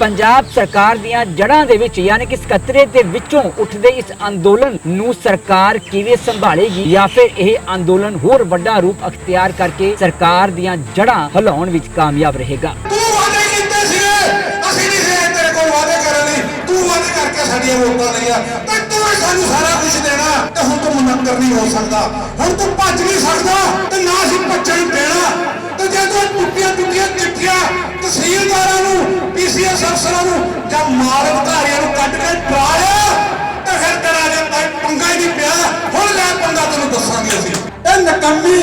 ਪੰਜਾਬ ਸਰਕਾਰ ਦੀਆਂ ਜੜ੍ਹਾਂ ਦੇ ਵਿੱਚ, ਯਾਨੀ ਕਿ ਸਕੱਤਰੇ ਦੇ ਵਿੱਚੋਂ ਉੱਠਦੇ ਇਸ ਅੰਦੋਲਨ ਨੂੰ ਸਰਕਾਰ ਕਿਵੇਂ ਸੰਭਾਲੇਗੀ ਜਾਂ ਫਿਰ ਇਹ ਅੰਦੋਲਨ ਹੋਰ ਵੱਡਾ ਰੂਪ ਅਖਤਿਆਰ ਕਰਕੇ ਸਰਕਾਰ ਦੀਆਂ ਜੜ੍ਹਾਂ ਹਿਲਾਉਣ ਵਿੱਚ ਕਾਮਯਾਬ ਰਹੇਗਾ? ਸਾਡੀਆਂ ਵੋਟਾਂ ਲਈਆਂ। ਤੇ ਤੂੰ ਸਾਨੂੰ ਸਾਰਾ ਕੁਝ ਦੇਣਾ। ਤੇ ਹੁਣ ਤੂੰ ਮੁਨੱਕਰ ਨਹੀਂ ਹੋ ਸਕਦਾ। ਹੁਣ ਤੂੰ ਭੱਜ ਨਹੀਂ ਸਕਦਾ। ਤੇ ਨਾ ਅਸੀਂ ਭੱਜਣ ਦੇਣਾ। ਤੇ ਟੁੱਟੀਆਂ ਟੁੱਟੀਆਂ ਚਿੱਠੀਆਂ ਤਹਿਸੀਲਦਾਰਾਂ ਨੂੰ, ਪੀਸੀਐਸ ਅਫਸਰਾਂ ਨੂੰ ਜਾਂ ਮਾਲ ਅਧਿਕਾਰੀਆਂ ਨੂੰ ਕੱਢ ਕੇ ਡਰਾਇਆ ਤੇ ਫਿਰ ਤੇਰਾ ਜੇ ਪੰਗਾ ਹੀ ਨਹੀਂ ਪਿਆ। ਹੁਣ ਲੈ ਪੰਗਾ ਤੈਨੂੰ ਦੱਸਾਂਗੇ ਅਸੀਂ। ਇਹ ਨਕੰਮੀ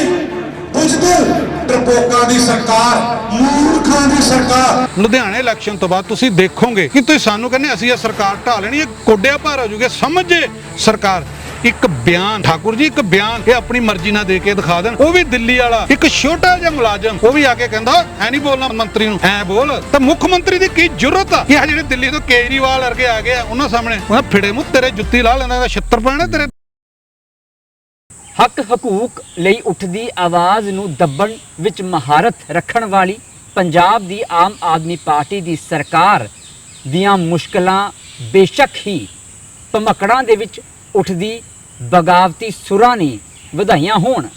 ਬੁਝਦਲ ਡਰਪੋਕਾਂ ਦੀ ਸਰਕਾਰ, ਮੂਰਖਾਂ ਦੀ ਸਰਕਾਰ। ਲੁਧਿਆਣੇ ਇਲੈਕਸ਼ਨ ਤੋਂ ਬਾਅਦ ਤੁਸੀਂ ਦੇਖੋਗੇ ਕਿ ਤੁਸੀਂ ਸਾਨੂੰ ਕਹਿੰਦੇ ਅਸੀਂ ਇਹ ਸਰਕਾਰ ਢਾ ਲੈਣੀ ਇਹ ਕੋਡਿਆ ਭਾਰ ਹੋ ਜੂਗੇ ਸਮਝੇ ਸਰਕਾਰ। ਇੱਕ ਬਿਆਨ, ਠਾਕੁਰ ਜੀ, ਇੱਕ ਬਿਆਨ ਇਹ ਆਪਣੀ ਮਰਜ਼ੀ ਨਾਲ ਦੇ ਕੇ ਦਿਖਾ ਦੇਣ। ਉਹ ਵੀ ਦਿੱਲੀ ਵਾਲਾ, ਇੱਕ ਛੋਟਾ ਜਿਹਾ ਮੁਲਾਜ਼ਮ, ਉਹ ਵੀ ਆ ਕੇ ਕਹਿੰਦਾ, ਐ ਨਹੀਂ ਬੋਲਣਾ ਮੰਤਰੀ ਨੂੰ, ਐ ਬੋਲ। ਤਾਂ ਮੁੱਖ ਮੰਤਰੀ ਦੀ ਕੀ ਜ਼ਰੂਰਤ ਆ? ਕਿ ਆ ਜਿਹੜੇ ਦਿੱਲੀ ਤੋਂ ਕੇਜਰੀਵਾਲ ਵਰਗੇ ਆ ਗਏ ਆ, ਉਹਨਾਂ ਸਾਹਮਣੇ ਉਹਨਾਂ ਫਿੜੇ ਮੂੰਹ, ਤੇਰੇ ਜੁੱਤੀ ਲਾ ਲੈਂਦਾ ਦਾ ਛਿੱਤਰ ਪੈਣਾ ਤੇਰੇ। ਹੱਕ ਹਕੂਕ ਲਈ ਉੱਠਦੀ ਆਵਾਜ਼ ਨੂੰ ਦੱਬਣ ਵਿੱਚ ਮਹਾਰਤ ਰੱਖਣ ਵਾਲੀ ਪੰਜਾਬ ਦੀ ਆਮ ਆਦਮੀ ਪਾਰਟੀ ਦੀ ਸਰਕਾਰ ਦੀਆਂ ਮੁਸ਼ਕਲਾਂ ਬੇਸ਼ੱਕ ਹੀ ਭਮਕੜਾਂ ਦੇ ਵਿੱਚ ਉੱਠਦੀ ਬਗਾਵਤੀ ਸੁਰਾਂ ਨੇ ਵਧਾਈਆਂ ਹੋਣ।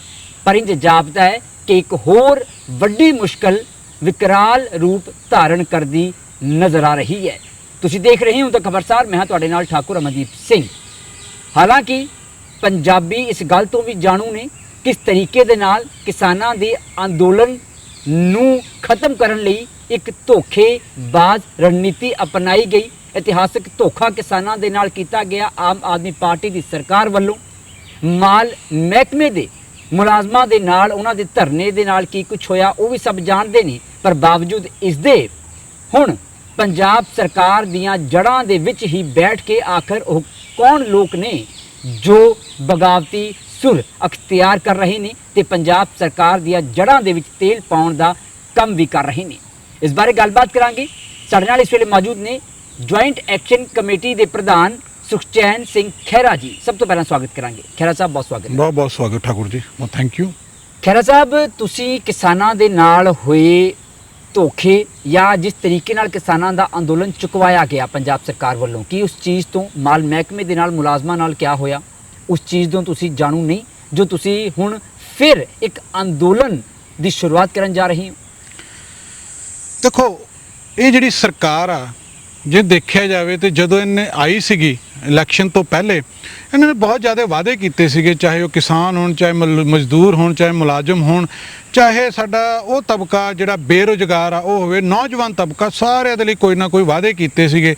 ਪਰ ਇੰਜ ਜਾਪਦਾ ਹੈ ਕਿ ਇੱਕ ਹੋਰ ਵੱਡੀ ਮੁਸ਼ਕਲ ਵਿਕਰਾਲ ਰੂਪ ਧਾਰਨ ਕਰਦੀ ਨਜ਼ਰ ਆ ਰਹੀ ਹੈ। ਤੁਸੀਂ ਦੇਖ ਰਹੇ ਹੋ ਤਾਂ ਖਬਰਸਾਰ ਮੈਂ ਹਾਂ ਤੁਹਾਡੇ ਨਾਲ ਠਾਕੁਰ ਅਮਨਦੀਪ ਸਿੰਘ। ਹਾਲਾਂਕਿ ਪੰਜਾਬੀ ਇਸ ਗੱਲ ਤੋਂ ਵੀ ਜਾਣੂ ਨੇ ਕਿਸ ਤਰੀਕੇ ਦੇ ਨਾਲ ਕਿਸਾਨਾਂ ਦੇ ਅੰਦੋਲਨ ਨੂੰ ਖਤਮ ਕਰਨ ਲਈ ਇੱਕ ਧੋਖੇਬਾਜ਼ ਰਣਨੀਤੀ ਅਪਣਾਈ ਗਈ। ਇਤਿਹਾਸਕ ਧੋਖਾ ਕਿਸਾਨਾਂ ਦੇ ਨਾਲ ਕੀਤਾ ਗਿਆ ਆਮ ਆਦਮੀ ਪਾਰਟੀ ਦੀ ਸਰਕਾਰ ਵੱਲੋਂ। ਮਾਲ ਮਹਿਕਮੇ ਦੇ ਮੁਲਾਜ਼ਮਾਂ ਦੇ ਨਾਲ, ਉਹਨਾਂ ਦੇ ਧਰਨੇ ਦੇ ਨਾਲ ਕੀ ਕੁਝ ਹੋਇਆ, ਉਹ ਵੀ ਸਭ ਜਾਣਦੇ ਨੇ। ਪਰ ਬਾਵਜੂਦ ਇਸ ਦੇ ਹੁਣ ਪੰਜਾਬ ਸਰਕਾਰ ਦੀਆਂ ਜੜ੍ਹਾਂ ਦੇ ਵਿੱਚ ਹੀ ਬੈਠ ਕੇ ਆਖਰ ਉਹ ਕੌਣ ਲੋਕ ਨੇ ਜੋ ਬਗਾਵਤੀ ਸੁਰ ਅਖਤਿਆਰ ਕਰ ਰਹੇ ਨੇ ਤੇ ਪੰਜਾਬ ਸਰਕਾਰ ਦੀਆਂ ਜੜ੍ਹਾਂ ਦੇ ਵਿੱਚ ਤੇਲ ਪਾਉਣ ਦਾ ਕੰਮ ਵੀ ਕਰ ਰਹੇ ਨੇ। ਇਸ ਬਾਰੇ ਗੱਲਬਾਤ ਕਰਾਂਗੇ। ਸਾਡੇ ਨਾਲ ਇਸ ਵੇਲੇ ਮੌਜੂਦ ਨੇ ਜੁਆਇੰਟ ਐਕਸ਼ਨ ਕਮੇਟੀ ਦੇ ਪ੍ਰਧਾਨ ਸੁਖਚੈਨ ਸਿੰਘ ਖਹਿਰਾ ਜੀ ਸਭ ਤੋਂ ਪਹਿਲਾਂ ਸਵਾਗਤ ਕਰਾਂਗੇ। ਖਹਿਰਾ ਸਾਹਿਬ ਬਹੁਤ ਸਵਾਗਤ ਬਹੁਤ ਬਹੁਤ ਸਵਾਗਤ ਠਾਕੁਰ ਜੀ। ਬਹੁਤ ਥੈਂਕ ਯੂ ਖਹਿਰਾ ਸਾਹਿਬ ਤੁਸੀਂ ਕਿਸਾਨਾਂ ਦੇ ਨਾਲ ਹੋਏ ਧੋਖੇ ਜਾਂ ਜਿਸ ਤਰੀਕੇ ਨਾਲ ਕਿਸਾਨਾਂ ਦਾ ਅੰਦੋਲਨ ਚੁਕਵਾਇਆ ਗਿਆ ਪੰਜਾਬ ਸਰਕਾਰ ਵੱਲੋਂ ਕੀ ਉਸ ਚੀਜ਼ ਤੋਂ ਮਾਲ ਮਹਿਕਮੇ ਦੇ ਨਾਲ ਮੁਲਾਜ਼ਮਾਂ ਨਾਲ ਕਿਆ ਹੋਇਆ? ਉਸ ਚੀਜ਼ ਤੋਂ ਤੁਸੀਂ ਜਾਣੂ ਨਹੀਂ ਜੋ ਤੁਸੀਂ ਹੁਣ ਫਿਰ ਇੱਕ ਅੰਦੋਲਨ ਦੀ ਸ਼ੁਰੂਆਤ ਕਰਨ ਜਾ ਰਹੇ ਹੋ? ਦੇਖੋ ਇਹ ਜਿਹੜੀ ਸਰਕਾਰ ਆ ਜੇ ਦੇਖਿਆ ਜਾਵੇ ਤੇ ਜਦੋਂ ਇਹਨੇ ਆਈ ਸੀਗੀ ਇਲੈਕਸ਼ਨ ਤੋਂ ਪਹਿਲੇ, ਇਹਨਾਂ ਨੇ ਬਹੁਤ ਜ਼ਿਆਦਾ ਵਾਅਦੇ ਕੀਤੇ ਸੀਗੇ, ਚਾਹੇ ਉਹ ਕਿਸਾਨ ਹੋਣ, ਚਾਹੇ ਮਲ- ਮਜ਼ਦੂਰ ਹੋਣ, ਚਾਹੇ ਮੁਲਾਜ਼ਮ ਹੋਣ, ਚਾਹੇ ਸਾਡਾ ਉਹ ਤਬਕਾ ਜਿਹੜਾ ਬੇਰੁਜ਼ਗਾਰ ਆ, ਉਹ ਹੋਵੇ, ਨੌਜਵਾਨ ਤਬਕਾ, ਸਾਰਿਆਂ ਦੇ ਲਈ ਕੋਈ ਨਾ ਕੋਈ ਵਾਅਦੇ ਕੀਤੇ ਸੀਗੇ।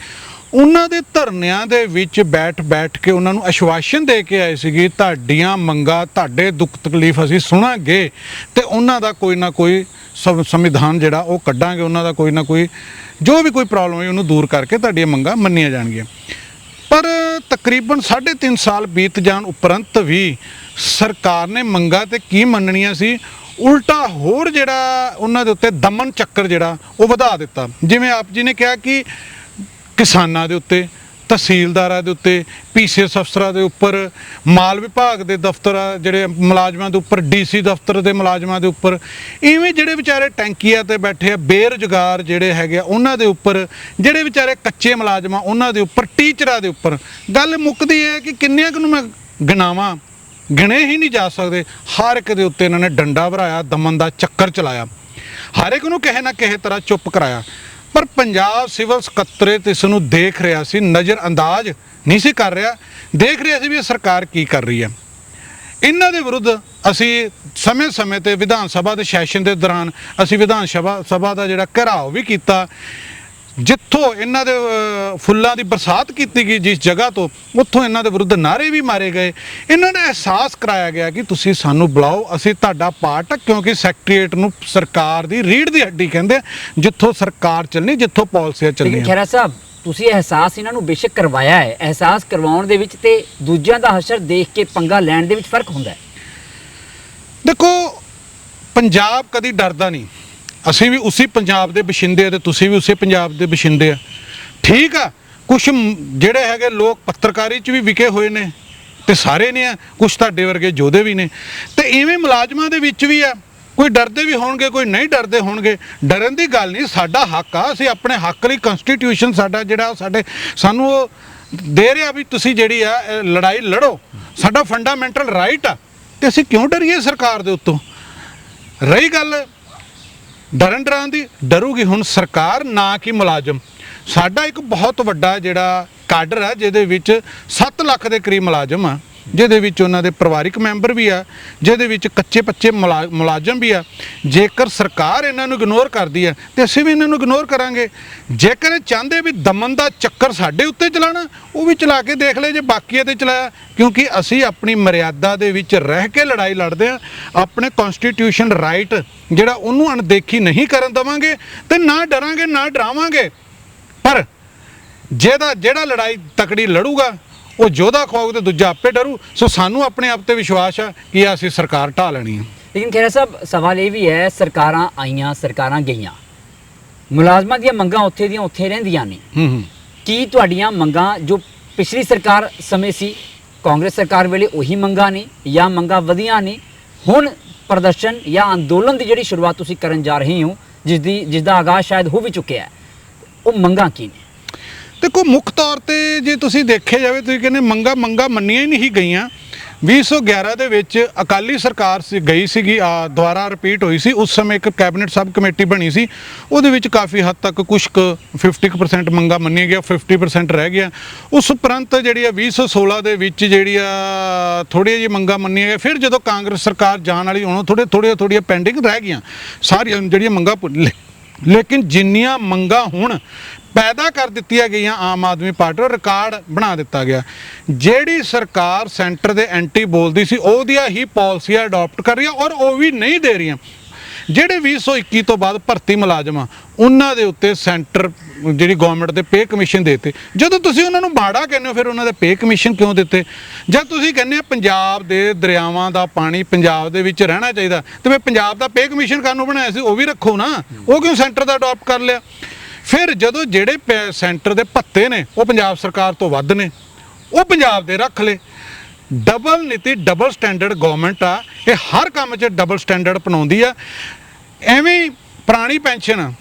ਉਹਨਾਂ ਦੇ ਧਰਨਿਆਂ ਦੇ ਵਿੱਚ ਬੈਠ ਬੈਠ ਕੇ ਉਹਨਾਂ ਨੂੰ ਆਸ਼ਵਾਸਨ ਦੇ ਕੇ ਆਏ ਸੀਗੇ, ਤੁਹਾਡੀਆਂ ਮੰਗਾਂ, ਤੁਹਾਡੇ ਦੁੱਖ ਤਕਲੀਫ ਅਸੀਂ ਸੁਣਾਂਗੇ। ਤੇ ਉਹਨਾਂ ਦਾ ਕੋਈ ਨਾ ਕੋਈ ਸੰ- ਸੰਵਿਧਾਨ ਜਿਹੜਾ ਉਹ ਕੱਢਾਂਗੇ, ਉਹਨਾਂ ਦਾ ਕੋਈ ਨਾ ਕੋਈ, ਜੋ ਵੀ ਕੋਈ ਪ੍ਰੋਬਲਮ ਹੈ ਉਹਨੂੰ ਦੂਰ ਕਰਕੇ ਤੁਹਾਡੀਆਂ ਮੰਗਾਂ ਮੰਨੀਆਂ ਜਾਣਗੀਆਂ। ਪਰ ਤਕਰੀਬਨ 3.5 ਸਾਲ ਬੀਤ ਜਾਣ ਉਪਰੰਤ ਵੀ ਸਰਕਾਰ ਨੇ ਮੰਗਾਂ ਤੇ ਕੀ ਮੰਨਣੀਆਂ ਸੀ, ਉਲਟਾ ਹੋਰ ਜਿਹੜਾ ਉਹਨਾਂ ਦੇ ਉੱਤੇ ਦਮਨ ਚੱਕਰ ਜਿਹੜਾ ਉਹ ਵਧਾ ਦਿੱਤਾ। ਜਿਵੇਂ ਆਪ ਜੀ ਨੇ ਕਿਹਾ ਕਿ ਕਿਸਾਨਾਂ ਦੇ ਉੱਤੇ, ਤਹਿਸੀਲਦਾਰਾਂ ਦੇ ਉੱਤੇ ਪੀਸੀਐਸ ਅਫਸਰਾਂ ਦੇ ਉੱਪਰ, ਮਾਲ ਵਿਭਾਗ ਦੇ ਦਫ਼ਤਰ ਜਿਹੜੇ ਮੁਲਾਜ਼ਮਾਂ ਦੇ ਉੱਪਰ ਡੀਸੀ ਦਫ਼ਤਰ ਦੇ ਮੁਲਾਜ਼ਮਾਂ ਦੇ ਉੱਪਰ, ਇਵੇਂ ਜਿਹੜੇ ਵਿਚਾਰੇ ਟੈਂਕੀਆਂ ਤੇ ਬੈਠੇ ਆ, ਬੇਰੁਜ਼ਗਾਰ ਜਿਹੜੇ ਹੈਗੇ ਆ, ਉਹਨਾਂ ਦੇ ਉੱਪਰ, ਜਿਹੜੇ ਵਿਚਾਰੇ ਕੱਚੇ ਮੁਲਾਜ਼ਮਾਂ ਉਹਨਾਂ ਦੇ ਉੱਪਰ, ਟੀਚਰਾਂ ਦੇ ਉੱਪਰ, ਗੱਲ ਮੁੱਕਦੀ ਹੈ ਕਿ ਕਿੰਨਿਆਂ ਕੁ ਨੂੰ ਮੈਂ ਗਿਣਾਵਾਂ, ਗਿਣੇ ਹੀ ਨਹੀਂ ਜਾ ਸਕਦੇ। ਹਰ ਇੱਕ ਦੇ ਉੱਤੇ ਇਹਨਾਂ ਨੇ ਡੰਡਾ ਭਰਾਇਆ, ਦਮਨ ਦਾ ਚੱਕਰ ਚਲਾਇਆ। ਹਰ ਇੱਕ ਨੂੰ ਕਿਸੇ ਨਾ ਕਿਸੇ ਤਰ੍ਹਾਂ ਚੁੱਪ ਕਰਾਇਆ। ਪਰ ਪੰਜਾਬ ਸਿਵਲ ਸਕੱਤਰੇਤ ਇਸ ਨੂੰ ਦੇਖ ਰਿਹਾ ਸੀ ਨਜ਼ਰ ਅੰਦਾਜ਼ ਨਹੀਂ ਸੀ ਕਰ ਰਿਹਾ। ਦੇਖ ਰਿਹਾ ਸੀ ਵੀ ਇਹ ਸਰਕਾਰ ਕੀ ਕਰ ਰਹੀ ਹੈ। ਇਹਨਾਂ ਦੇ ਵਿਰੁੱਧ ਅਸੀਂ ਸਮੇਂ-ਸਮੇਂ ਤੇ ਵਿਧਾਨ ਸਭਾ ਦੇ ਸੈਸ਼ਨ ਦੇ ਦੌਰਾਨ ਅਸੀਂ ਵਿਧਾਨ ਸਭਾ ਸਭਾ ਦਾ ਜਿਹੜਾ ਘਰਾਓ ਵੀ ਕੀਤਾ। ਜਿੱਥੋਂ ਇਹਨਾਂ ਦੇ ਫੁੱਲਾਂ ਦੀ ਬਰਸਾਤ ਕੀਤੀ ਗਈ ਜਿਸ ਜਗ੍ਹਾ ਤੋਂ ਉੱਥੋਂ ਇਹਨਾਂ ਦੇ ਵਿਰੁੱਧ ਨਾਰੇ ਵੀ ਮਾਰੇ ਗਏ। ਇਹਨਾਂ ਨੇ ਅਹਿਸਾਸ ਕਰਾਇਆ ਗਿਆ ਕਿ ਤੁਸੀਂ ਸਾਨੂੰ ਬੁਲਾਓ ਅਸੀਂ ਤੁਹਾਡਾ ਪਾਰਟ ਕਿਉਂਕਿ ਸੈਕਟਰੀਏਟ ਨੂੰ ਸਰਕਾਰ ਦੀ ਰੀੜ ਦੀ ਹੱਡੀ ਕਹਿੰਦੇ ਜਿੱਥੋਂ ਸਰਕਾਰ ਚੱਲਣੀ ਜਿੱਥੋਂ ਪਾਲਿਸੀਆਂ ਚੱਲਣੀਆਂ। ਖਹਿਰਾ ਸਾਹਿਬ ਤੁਸੀਂ ਅਹਿਸਾਸ ਇਹਨਾਂ ਨੂੰ ਬੇਸ਼ੱਕ ਕਰਵਾਇਆ ਹੈ। ਅਹਿਸਾਸ ਕਰਵਾਉਣ ਦੇ ਵਿੱਚ ਤੇ ਦੂਜਿਆਂ ਦਾ ਹਸ਼ਰ ਦੇਖ ਕੇ ਪੰਗਾ ਲੈਣ ਦੇ ਵਿੱਚ ਫ਼ਰਕ ਹੁੰਦਾ ਹੈ। ਦੇਖੋ ਪੰਜਾਬ ਕਦੀ ਡਰਦਾ ਨਹੀਂ। ਅਸੀਂ ਵੀ ਉਸੇ ਪੰਜਾਬ ਦੇ ਵਸਿੰਦੇ ਆ ਤੇ ਤੁਸੀਂ ਵੀ ਉਸੇ ਪੰਜਾਬ ਦੇ ਵਸਿੰਦੇ ਆ। ਠੀਕ ਆ ਕੁਝ ਜਿਹੜੇ ਹੈਗੇ ਲੋਕ ਪੱਤਰਕਾਰੀ 'ਚ ਵੀ ਵਿਕੇ ਹੋਏ ਨੇ ਤੇ ਸਾਰੇ ਨੇ ਆ ਕੁਝ ਤੁਹਾਡੇ ਵਰਗੇ ਜੋਧੇ ਵੀ ਨੇ। ਤੇ ਇਵੇਂ ਮੁਲਾਜ਼ਮਾਂ ਦੇ ਵਿੱਚ ਵੀ ਆ, ਕੋਈ ਡਰਦੇ ਵੀ ਹੋਣਗੇ, ਕੋਈ ਨਹੀਂ ਡਰਦੇ ਹੋਣਗੇ, ਡਰਨ ਦੀ ਗੱਲ ਨਹੀਂ, ਸਾਡਾ ਹੱਕ ਆ, ਅਸੀਂ ਆਪਣੇ ਹੱਕ ਲਈ ਕਨਸਟੀਟਿਊਸ਼ਨ ਸਾਡਾ ਜਿਹੜਾ ਸਾਡੇ, ਸਾਨੂੰ ਉਹ ਦੇ ਰਿਹਾ ਵੀ ਤੁਸੀਂ ਜਿਹੜੀ ਆ ਲੜਾਈ ਲੜੋ। ਸਾਡਾ ਫੰਡਾਮੈਂਟਲ ਰਾਈਟ ਆ, ਤੇ ਅਸੀਂ ਕਿਉਂ ਡਰੀਏ ਸਰਕਾਰ ਦੇ ਉੱਤੋਂ? ਰਹੀ ਗੱਲ ਡਰਨ ਡਰਾਂ ਦੀ ਡਰੂਗੀ ਹੁਣ ਸਰਕਾਰ, ਨਾ ਕਿ ਮੁਲਾਜ਼ਮ। ਸਾਡਾ ਇੱਕ ਬਹੁਤ ਵੱਡਾ ਜਿਹੜਾ ਕਾਡਰ ਹੈ, ਜਿਹਦੇ ਵਿੱਚ 7 ਲੱਖ ਦੇ ਕਰੀਬ ਮੁਲਾਜ਼ਮ ਆ। ਜਿਹਦੇ ਵਿੱਚ ਉਹਨਾਂ ਦੇ ਪਰਿਵਾਰਿਕ ਮੈਂਬਰ ਵੀ ਆ, ਜਿਹਦੇ ਵਿੱਚ ਕੱਚੇ ਪੱਚੇ ਮੁਲਾ- ਮੁਲਾਜ਼ਮ ਵੀ ਆ। ਜੇਕਰ ਸਰਕਾਰ ਇਹਨਾਂ ਨੂੰ ਇਗਨੋਰ ਕਰਦੀ ਆ, ਤੇ ਅਸੀਂ ਵੀ ਇਹਨਾਂ ਨੂੰ ਇਗਨੋਰ ਕਰਾਂਗੇ। ਜੇਕਰ ਇਹ ਚਾਹੁੰਦੇ ਵੀ ਦਮਨ ਦਾ ਚੱਕਰ ਸਾਡੇ ਉੱਤੇ ਚਲਾਣਾ, ਉਹ ਵੀ ਚਲਾ ਕੇ ਦੇਖ ਲੈ ਜੇ ਬਾਕੀਆਂ ਤੇ ਚਲਾਇਆ। ਕਿਉਂਕਿ ਅਸੀਂ ਆਪਣੀ ਮਰਿਆਦਾ ਦੇ ਵਿੱਚ ਰਹਿ ਕੇ ਲੜਾਈ ਲੜਦੇ ਆ। ਆਪਣੇ ਕਨਸਟੀਟਿਊਸ਼ਨ ਰਾਈਟ ਜਿਹੜਾ ਉਹਨੂੰ ਅਣਦੇਖੀ ਨਹੀਂ ਕਰਨ ਦਵਾਂਗੇ ਤੇ ਨਾ ਡਰਾਂਗੇ, ਨਾ ਡਰਾਵਾਂਗੇ। ਪਰ ਜਿਹਦਾ, ਜਿਹੜਾ ਲੜਾਈ ਤਕੜੀ ਲੜੂਗਾ ਉਹ ਜੋਧਾ ਖਵਾਊ ਤੇ ਦੂਜਾ ਆਪੇ ਡਰੂ। ਸੋ ਸਾਨੂੰ ਆਪਣੇ ਆਪ ਤੇ ਵਿਸ਼ਵਾਸ ਆ ਕਿ ਅਸੀਂ ਸਰਕਾਰ ਢਾ ਲੈਣੀ ਆ। ਲੇਕਿਨ ਖੇਰਾ ਸਾਹਿਬ ਸਵਾਲ ਇਹ ਵੀ ਹੈ ਸਰਕਾਰਾਂ ਆਈਆਂ ਸਰਕਾਰਾਂ ਗਈਆਂ। ਮੁਲਾਜ਼ਮਾਂ ਦੀਆਂ ਮੰਗਾਂ ਉੱਥੇ ਦੀਆਂ ਉੱਥੇ ਰਹਿੰਦੀਆਂ ਨੇ। ਹੂੰ ਹੂੰ। ਕੀ ਤੁਹਾਡੀਆਂ ਮੰਗਾਂ ਜੋ ਪਿਛਲੀ ਸਰਕਾਰ ਸਮੇਂ ਸੀ ਕਾਂਗਰਸ ਸਰਕਾਰ ਵੇਲੇ ਉਹੀ ਮੰਗਾਂ ਨੇ ਜਾਂ ਮੰਗਾਂ ਵਧੀਆਂ ਨੇ? ਹੁਣ ਪ੍ਰਦਰਸ਼ਨ ਜਾਂ ਅੰਦੋਲਨ ਦੀ ਜਿਹੜੀ ਸ਼ੁਰੂਆਤ ਤੁਸੀਂ ਕਰਨ ਜਾ ਰਹੇ ਹੋ ਜਿਸ ਦੀ ਜਿਸ ਦਾ ਆਗਾਜ਼ ਸ਼ਾਇਦ ਹੋ ਵੀ ਚੁੱਕਿਆ ਹੈ ਉਹ ਮੰਗਾਂ ਕੀ ਨੇ? ਦੇਖੋ ਮੁੱਖ ਤੌਰ ਤੇ ਜੇ ਤੁਸੀਂ ਦੇਖਿਆ ਜਾਵੇ, ਤੁਸੀਂ ਕਹਿੰਦੇ ਮੰਗਾ ਮੰਗਾ ਮੰਨੀਆਂ ਹੀ ਨਹੀਂ ਗਈਆਂ। 2011 ਦੇ ਵਿੱਚ ਅਕਾਲੀ ਸਰਕਾਰ ਸੀ, ਗਈ ਸੀਗੀ, ਆ ਦੁਬਾਰਾ ਰਿਪੀਟ ਹੋਈ ਸੀ। ਉਸ ਸਮੇਂ ਇੱਕ ਕੈਬਨਿਟ ਸਬ ਕਮੇਟੀ ਬਣੀ ਸੀ। ਉਹਦੇ ਵਿੱਚ ਕਾਫੀ ਹੱਦ ਤੱਕ ਕੁਝ ਕੁ 50% ਮੰਗਾ ਮੰਨੀਆਂ ਗਿਆ 50% ਰਹਿ ਗਿਆ ਉਸ ਉਪਰੰਤ ਜਿਹੜੀ ਆ 2016 ਦੇ ਵਿੱਚ ਜਿਹੜੀ ਆ ਥੋੜ੍ਹੀਆਂ ਜਿਹੀ ਮੰਗਾ ਮੰਨੀਆਂ ਗਿਆ ਫਿਰ ਜਦੋਂ ਕਾਂਗਰਸ ਸਰਕਾਰ ਜਾਣ ਵਾਲੀ, ਹੁਣ ਥੋੜੇ ਥੋੜ੍ਹੀਆਂ ਥੋੜ੍ਹੀਆਂ ਪੈਂਡਿੰਗ ਰਹਿ ਗਈਆਂ। ਸਾਰੀਆਂ ਜਿਹੜੀਆਂ ਮੰਗਾ ਲੇਕਿਨ ਜਿੰਨੀਆਂ ਮੰਗਾਂ ਹੁਣ ਪੈਦਾ ਕਰ ਦਿੱਤੀਆਂ ਗਈਆਂ ਆਮ ਆਦਮੀ ਪਾਰਟੀ ਨੂੰ, ਰਿਕਾਰਡ ਬਣਾ ਦਿੱਤਾ ਗਿਆ। ਜਿਹੜੀ ਸਰਕਾਰ ਸੈਂਟਰ ਦੇ ਐਂਟੀ ਬੋਲਦੀ ਸੀ, ਉਹਦੀਆਂ ਹੀ ਪਾਲਿਸੀਆਂ ਅਡਾਪਟ ਕਰ ਰਹੀ ਹੈ ਔਰ ਉਹ ਵੀ ਨਹੀਂ ਦੇ ਰਹੀਆਂ। ਜਿਹੜੇ 2021 ਤੋਂ ਬਾਅਦ ਭਰਤੀ ਮੁਲਾਜ਼ਮ ਆ ਉਹਨਾਂ ਦੇ ਉੱਤੇ ਸੈਂਟਰ ਜਿਹੜੀ ਗਵਰਨਮੈਂਟ ਦੇ ਪੇ ਕਮਿਸ਼ਨ ਦੇਤੇ। ਜਦੋਂ ਤੁਸੀਂ ਉਹਨਾਂ ਨੂੰ ਮਾੜਾ ਕਹਿੰਦੇ ਹੋ, ਫਿਰ ਉਹਨਾਂ ਦੇ ਪੇ ਕਮਿਸ਼ਨ ਕਿਉਂ ਦਿੱਤੇ? ਜਦ ਤੁਸੀਂ ਕਹਿੰਦੇ ਪੰਜਾਬ ਦੇ ਦਰਿਆਵਾਂ ਦਾ ਪਾਣੀ ਪੰਜਾਬ ਦੇ ਵਿੱਚ ਰਹਿਣਾ ਚਾਹੀਦਾ, ਤੇ ਫਿਰ ਪੰਜਾਬ ਦਾ ਪੇ ਕਮਿਸ਼ਨ ਕਾਨੂੰ ਬਣਾਇਆ ਸੀ? ਉਹ ਵੀ ਰੱਖੋ ਨਾ। ਉਹ ਕਿਉਂ ਸੈਂਟਰ ਦਾ ਅਡਾਪਟ ਕਰ ਲਿਆ? ਫਿਰ ਜਦੋਂ ਜਿਹੜੇ ਪੈ- ਸੈਂਟਰ ਦੇ ਭੱਤੇ ਨੇ, ਉਹ ਪੰਜਾਬ ਸਰਕਾਰ ਤੋਂ ਵੱਧ ਨੇ। ਉਹ ਪੰਜਾਬ ਦੇ ਰੱਖ ਲਏ। ਡਬਲ ਨੀਤੀ ਡਬਲ ਸਟੈਂਡਰਡ ਗਵਰਨਮੈਂਟ ਆ। ਇਹ ਹਰ ਕੰਮ 'ਚ ਡਬਲ ਸਟੈਂਡਰਡ ਅਪਣਾਉਂਦੀ ਆ। ਐਵੇਂ ਪੁਰਾਣੀ ਪੈਨਸ਼ਨ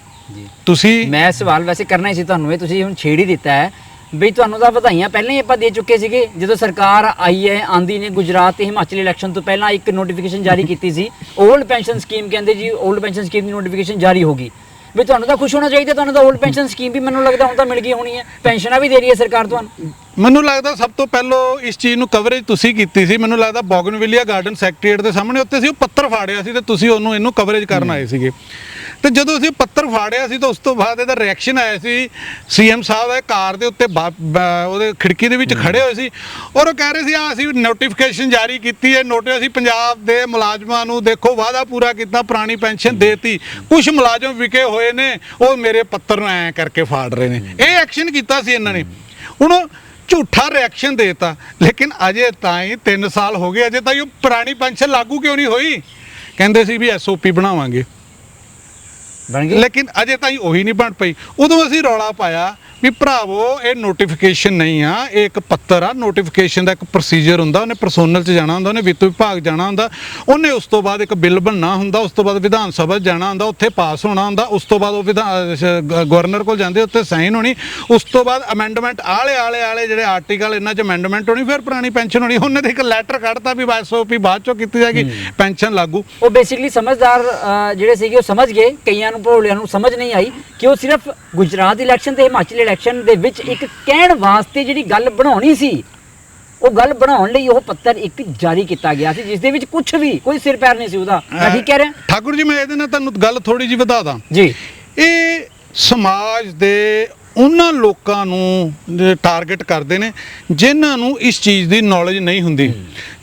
ਤੁਸੀਂ ਮੈਂ ਸਵਾਲ ਵੈਸੇ ਕਰਨਾ ਹੀ ਸੀ ਤੁਹਾਨੂੰ ਇਹ ਤੁਸੀਂ ਹੁਣ ਛੇੜ ਹੀ ਦਿੱਤਾ ਹੈ। ਵੀ ਤੁਹਾਨੂੰ ਤਾਂ ਵਧਾਈਆਂ ਪਹਿਲਾਂ ਹੀ ਆਪਾਂ ਦੇ ਚੁੱਕੇ ਸੀਗੇ ਜਦੋਂ ਸਰਕਾਰ ਆਈ ਹੈ ਆਂਦੀ ਨੇ ਗੁਜਰਾਤ ਤੇ ਹਿਮਾਚਲ ਇਲੈਕਸ਼ਨ ਤੋਂ ਪਹਿਲਾਂ ਇੱਕ ਨੋਟੀਫਿਕੇਸ਼ਨ ਜਾਰੀ ਕੀਤੀ ਸੀ। 올ਡ ਪੈਨਸ਼ਨ ਸਕੀਮ ਕਹਿੰਦੇ ਜੀ 올ਡ ਪੈਨਸ਼ਨ ਸਕੀਮ ਦੀ ਨੋਟੀਫਿਕੇਸ਼ਨ ਜਾਰੀ ਹੋਗੀ ਵੀ ਤੁਹਾਨੂੰ ਤਾਂ ਖੁਸ਼ ਹੋਣਾ ਚਾਹੀਦਾ ਤੁਹਾਨੂੰ ਤਾਂ 올ਡ ਪੈਨਸ਼ਨ ਸਕੀਮ ਵੀ ਮੈਨੂੰ ਲੱਗਦਾ ਹੁਣ ਤਾਂ ਮਿਲ ਗਈ ਹੋਣੀ ਹੈ। ਪੈਨਸ਼ਨਾਂ ਵੀ ਦੇ ਰਹੀ ਹੈ ਸਰਕਾਰ ਤੁਹਾਨੂੰ। ਮੈਨੂੰ ਲੱਗਦਾ ਸਭ ਤੋਂ ਪਹਿਲਾਂ ਇਸ ਚੀਜ਼ ਨੂੰ ਕਵਰੇਜ ਤੁਸੀਂ ਕੀਤੀ ਸੀ। ਮੈਨੂੰ ਲੱਗਦਾ ਬੋਗਨਵਿਲੀਆ ਗਾਰਡਨ ਸੈਕਟਰੀਏਟ ਦੇ ਸਾਹਮਣੇ ਉੱਤੇ ਸੀ ਉਹ ਪੱਤਰ ਫਾੜਿਆ ਸੀ ਤੇ ਤੁਸੀਂ ਉਹਨੂੰ ਇਹਨੂੰ ਕਵਰੇਜ ਕਰਨ ਆਏ ਸੀਗੇ। ਤੇ ਜਦੋਂ ਅਸੀਂ ਪੱਤਰ ਫਾੜਿਆ ਸੀ ਤਾਂ ਉਸ ਤੋਂ ਬਾਅਦ ਇਹਦਾ ਰਿਐਕਸ਼ਨ ਆਇਆ ਸੀ। ਸੀਐਮ ਸਾਹਿਬ ਦੇ ਕਾਰ ਦੇ ਉੱਤੇ ਉਹਦੇ ਖਿੜਕੀ ਦੇ ਵਿੱਚ ਖੜੇ ਹੋਏ ਸੀ ਔਰ ਉਹ ਕਹਿ ਰਹੇ ਸੀ ਆ ਅਸੀਂ ਨੋਟੀਫਿਕੇਸ਼ਨ ਜਾਰੀ ਕੀਤੀ ਹੈ ਨੋਟਿਸ ਅਸੀਂ ਪੰਜਾਬ ਦੇ ਮੁਲਾਜ਼ਮਾਂ ਨੂੰ ਦੇਖੋ ਵਾਅਦਾ ਪੂਰਾ ਕੀਤਾ ਪੁਰਾਣੀ ਪੈਨਸ਼ਨ ਦੇਤੀ। ਕੁਝ ਮੁਲਾਜ਼ਮ ਵਿਕੇ ਹੋਏ ਨੇ ਉਹ ਮੇਰੇ ਪੱਤਰ ਨੂੰ ਐ ਕਰਕੇ ਫਾੜ ਰਹੇ ਨੇ। ਇਹ ਐਕਸ਼ਨ ਕੀਤਾ ਸੀ ਇਹਨਾਂ ਨੇ। ਹੁਣ ਝੂਠਾ ਰਿਐਕਸ਼ਨ ਦੇਤਾ ਲੇਕਿਨ ਅਜੇ ਤਾਈਂ 3 ਸਾਲ ਹੋ ਗਏ ਅਜੇ ਤਾਈਂ ਉਹ ਪੁਰਾਣੀ ਪੈਨਸ਼ਨ ਲਾਗੂ ਕਿਉਂ ਨਹੀਂ ਹੋਈ? ਕਹਿੰਦੇ ਸੀ ਵੀ ਐਸਓਪੀ ਬਣਾਵਾਂਗੇ। ਬਣ ਗਈ ਲੇਕਿਨ ਅਜੇ ਤਾਈਂ ਉਹੀ ਨਹੀਂ ਬਣ ਪਈ। ਉਦੋਂ ਅਸੀਂ ਰੌਲਾ ਪਾਇਆ ਵੀ ਭਰਾਵੋ ਇਹ ਨੋਟੀਫਿਕੇਸ਼ਨ ਨਹੀਂ ਆ ਇਹ ਇੱਕ ਪੱਤਰ ਆ। ਨੋਟੀਫਿਕੇਸ਼ਨ ਦਾ ਇੱਕ ਪ੍ਰੋਸੀਜਰ ਹੁੰਦਾ ਉਹਨੇ ਪਰਸੋਨਲ ਚ ਜਾਣਾ ਹੁੰਦਾ ਉਹਨੇ ਵਿੱਤ ਵਿਭਾਗ ਜਾਣਾ ਹੁੰਦਾ। ਉਹਨੇ ਉਸ ਤੋਂ ਬਾਅਦ ਇੱਕ ਬਿੱਲ ਬਣਨਾ ਹੁੰਦਾ ਉਸ ਤੋਂ ਬਾਅਦ ਵਿਧਾਨ ਸਭਾ ਜਾਣਾ ਹੁੰਦਾ ਉੱਥੇ ਪਾਸ ਹੋਣਾ ਹੁੰਦਾ ਉਸ ਤੋਂ ਬਾਅਦ ਉਹ ਵਿਧਾਨ ਸ਼- ਗਵਰਨਰ ਕੋਲ ਜਾਂਦੇ ਉੱਥੇ ਸਾਈਨ ਹੋਣੀ। ਉਸ ਤੋਂ ਬਾਅਦ ਅਮੈਂਡਮੈਂਟ ਆਲੇ ਆਲੇ ਆਲੇ ਜਿਹੜੇ ਆਰਟੀਕਲ ਇਹਨਾਂ 'ਚ ਅਮੈਂਡਮੈਂਟ ਹੋਣੀ ਫਿਰ ਪੁਰਾਣੀ ਪੈਨਸ਼ਨ ਹੋਣੀ। ਉਹਨੇ ਤੇ ਇੱਕ ਲੈਟਰ ਕੱਢਤਾ ਵੀ ਐਸਓਪੀ ਬਾਅਦ ਚੋਂ ਕੀਤੀ ਜਾਏਗੀ ਪੈਨਸ਼ਨ ਲਾਗੂ। ਉਹ ਬੇਸਿਕਲੀ ਸਮਝਦਾਰ ਜਿਹੜੇ ਸੀਗੇ ਉਹ ਸਮਝ ਗਏ ਕਈਆਂ ਨੂੰ ਭੋਲਿਆਂ ਨੂੰ ਸਮਝ ਨਹੀਂ ਆਈ ਕਿ ਉਹ ਸਿਰਫ ਗੁਜਰਾਤ ਇਲੈਕਸ਼ਨ ਤੇ ਹਿਮਾਚਲ ਇਲੈਕਸ਼ਨ ਦੇ ਵਿੱਚ ਇੱਕ ਕਹਿਣ ਵਾਸਤੇ ਜਿਹੜੀ ਗੱਲ ਬਣਾਉਣੀ ਸੀ ਉਹ ਗੱਲ ਬਣਾਉਣ ਲਈ ਉਹ ਪੱਤਰ ਇੱਕ ਜਾਰੀ ਕੀਤਾ ਗਿਆ ਸੀ ਜਿਸ ਦੇ ਵਿੱਚ ਕੁਝ ਵੀ ਕੋਈ ਸਿਰ ਪੈਰ ਨਹੀਂ ਸੀ ਉਹਦਾ। ਮੈਂ ਠੀਕ ਕਹਿ ਰਿਹਾ? ਠਾਕੁਰ ਜੀ ਮੈਂ ਇਹਦੇ ਨਾਲ ਤੁਹਾਨੂੰ ਗੱਲ ਥੋੜੀ ਜਿਹੀ ਵਧਾ ਦਾਂ। ਜੀ। ਇਹ ਸਮਾਜ ਦੇ ਉਹਨਾਂ ਲੋਕਾਂ ਨੂੰ ਟਾਰਗੇਟ ਕਰਦੇ ਨੇ ਜਿਨ੍ਹਾਂ ਨੂੰ ਇਸ ਚੀਜ਼ ਦੀ ਨੌਲੇਜ ਨਹੀਂ ਹੁੰਦੀ।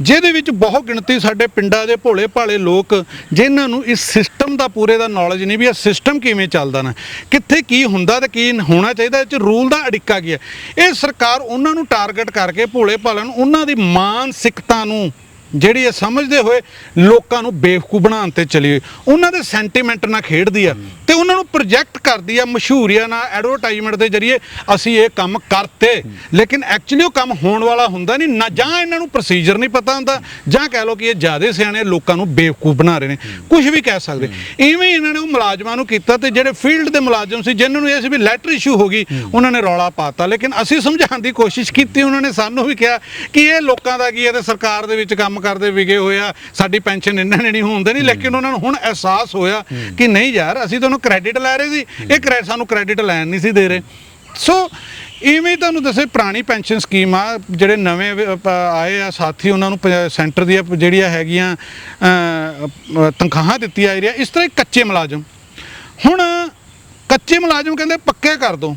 ਜਿਹਦੇ ਵਿੱਚ ਬਹੁਤ ਗਿਣਤੀ ਸਾਡੇ ਪਿੰਡਾਂ ਦੇ ਭੋਲੇ ਭਾਲੇ ਲੋਕ ਜਿਨ੍ਹਾਂ ਨੂੰ ਇਸ ਸਿਸਟਮ ਦਾ ਪੂਰੇ ਦਾ ਨੌਲੇਜ ਨਹੀਂ ਵੀ ਇਹ ਸਿਸਟਮ ਕਿਵੇਂ ਚੱਲਦਾ ਨਾ। ਕਿੱਥੇ ਕੀ ਹੁੰਦਾ ਤੇ ਕੀ ਹੋਣਾ ਚਾਹੀਦਾ ਇਹ ਚ ਰੂਲ ਦਾ ਅੜਿੱਕਾ ਕੀ ਹੈ? ਇਹ ਸਰਕਾਰ ਉਹਨਾਂ ਨੂੰ ਟਾਰਗੇਟ ਕਰਕੇ ਭੋਲੇ ਭਾਲਿਆਂ ਨੂੰ ਉਹਨਾਂ ਦੀ ਮਾਨਸਿਕਤਾ ਨੂੰ ਜਿਹੜੀ ਇਹ ਸਮਝਦੇ ਹੋਏ ਲੋਕਾਂ ਨੂੰ ਬੇਵਕੂਫ ਬਣਾਉਣ ਤੇ ਚਲੀ ਹੋਈ। ਉਹਨਾਂ ਦੇ ਸੈਂਟੀਮੈਂਟ ਨਾਲ ਖੇਡਦੀ ਆ ਤੇ ਉਹਨਾਂ ਨੂੰ ਪ੍ਰੋਜੈਕਟ ਕਰਦੀ ਆ ਮਸ਼ਹੂਰੀਆਂ ਨਾਲ ਐਡਵਰਟਾਈਜ਼ਮੈਂਟ ਦੇ ਜ਼ਰੀਏ ਅਸੀਂ ਇਹ ਕੰਮ ਕਰਤੇ। ਲੇਕਿਨ ਐਕਚੁਅਲੀ ਉਹ ਕੰਮ ਹੋਣ ਵਾਲਾ ਹੁੰਦਾ ਨਹੀਂ, ਨਾ ਜਾਂ ਇਹਨਾਂ ਨੂੰ ਪ੍ਰੋਸੀਜਰ ਨਹੀਂ ਪਤਾ ਹੁੰਦਾ, ਜਾਂ ਕਹਿ ਲਓ ਕਿ ਇਹ ਜਿਆਦੇ ਸਿਆਣੇ ਲੋਕਾਂ ਨੂੰ ਬੇਵਕੂਫ ਬਣਾ ਰਹੇ ਨੇ। ਕੁਝ ਵੀ ਕਹਿ ਸਕਦੇ। ਇਵੇਂ ਇਹਨਾਂ ਨੇ ਉਹ ਮੁਲਾਜ਼ਮਾਂ ਨੂੰ ਕੀਤਾ ਤੇ ਜਿਹੜੇ ਫੀਲਡ ਦੇ ਮੁਲਾਜ਼ਮ ਸੀ, ਜਿਨ੍ਹਾਂ ਨੂੰ ਇਹ ਸੀ ਵੀ ਲੈਟਰ ਇਸ਼ੂ ਹੋ ਗਈ, ਉਹਨਾਂ ਨੇ ਰੌਲਾ ਪਾਤਾ। ਲੇਕਿਨ ਅਸੀਂ ਸਮਝਾਉਣ ਦੀ ਕੋਸ਼ਿਸ਼ ਕੀਤੀ, ਉਹਨਾਂ ਨੇ ਸਾਨੂੰ ਵੀ ਕਿਹਾ ਕਿ ਇਹ ਲੋਕਾਂ ਦਾ ਕੀ ਹੈ ਤੇ ਸਰਕਾਰ ਦੇ ਵਿੱਚ ਕੰਮ ਕਰਦੇ ਵਿਗੇ ਹੋਇਆ ਸਾਡੀ ਪੈਨਸ਼ਨ ਇਹਨਾਂ ਨੇ ਨਹੀਂ ਹੁੰਦੇ ਨਹੀਂ ਲੇਕਿਨ ਉਹਨਾਂ ਨੂੰ ਹੁਣ ਅਹਿਸਾਸ ਹੋਇਆ ਕਿ ਨਹੀਂ ਯਾਰ ਅਸੀਂ ਤੁਹਾਨੂੰ ਕ੍ਰੈਡਿਟ ਲੈ ਰਹੇ ਸੀ ਇਹ ਕ੍ਰੈ ਸਾਨੂੰ ਕ੍ਰੈਡਿਟ ਲੈਣ ਨਹੀਂ ਸੀ ਦੇ ਰਹੇ। ਸੋ ਇਵੇਂ ਤੁਹਾਨੂੰ ਦੱਸੇ ਪੁਰਾਣੀ ਪੈਨਸ਼ਨ ਸਕੀਮ ਆ ਜਿਹੜੇ ਨਵੇਂ ਆਏ ਆ ਸਾਥੀ ਉਹਨਾਂ ਨੂੰ ਸੈਂਟਰ ਦੀਆਂ ਜਿਹੜੀਆਂ ਹੈਗੀਆਂ ਅ, ਅ, ਤਨਖਾਹਾਂ ਦਿੱਤੀਆਂ ਜਾ ਇਸ ਤਰ੍ਹਾਂ ਹੀ ਕੱਚੇ ਮੁਲਾਜ਼ਮ। ਹੁਣ ਕੱਚੇ ਮੁਲਾਜ਼ਮ ਕਹਿੰਦੇ ਪੱਕੇ ਕਰ ਦੋ।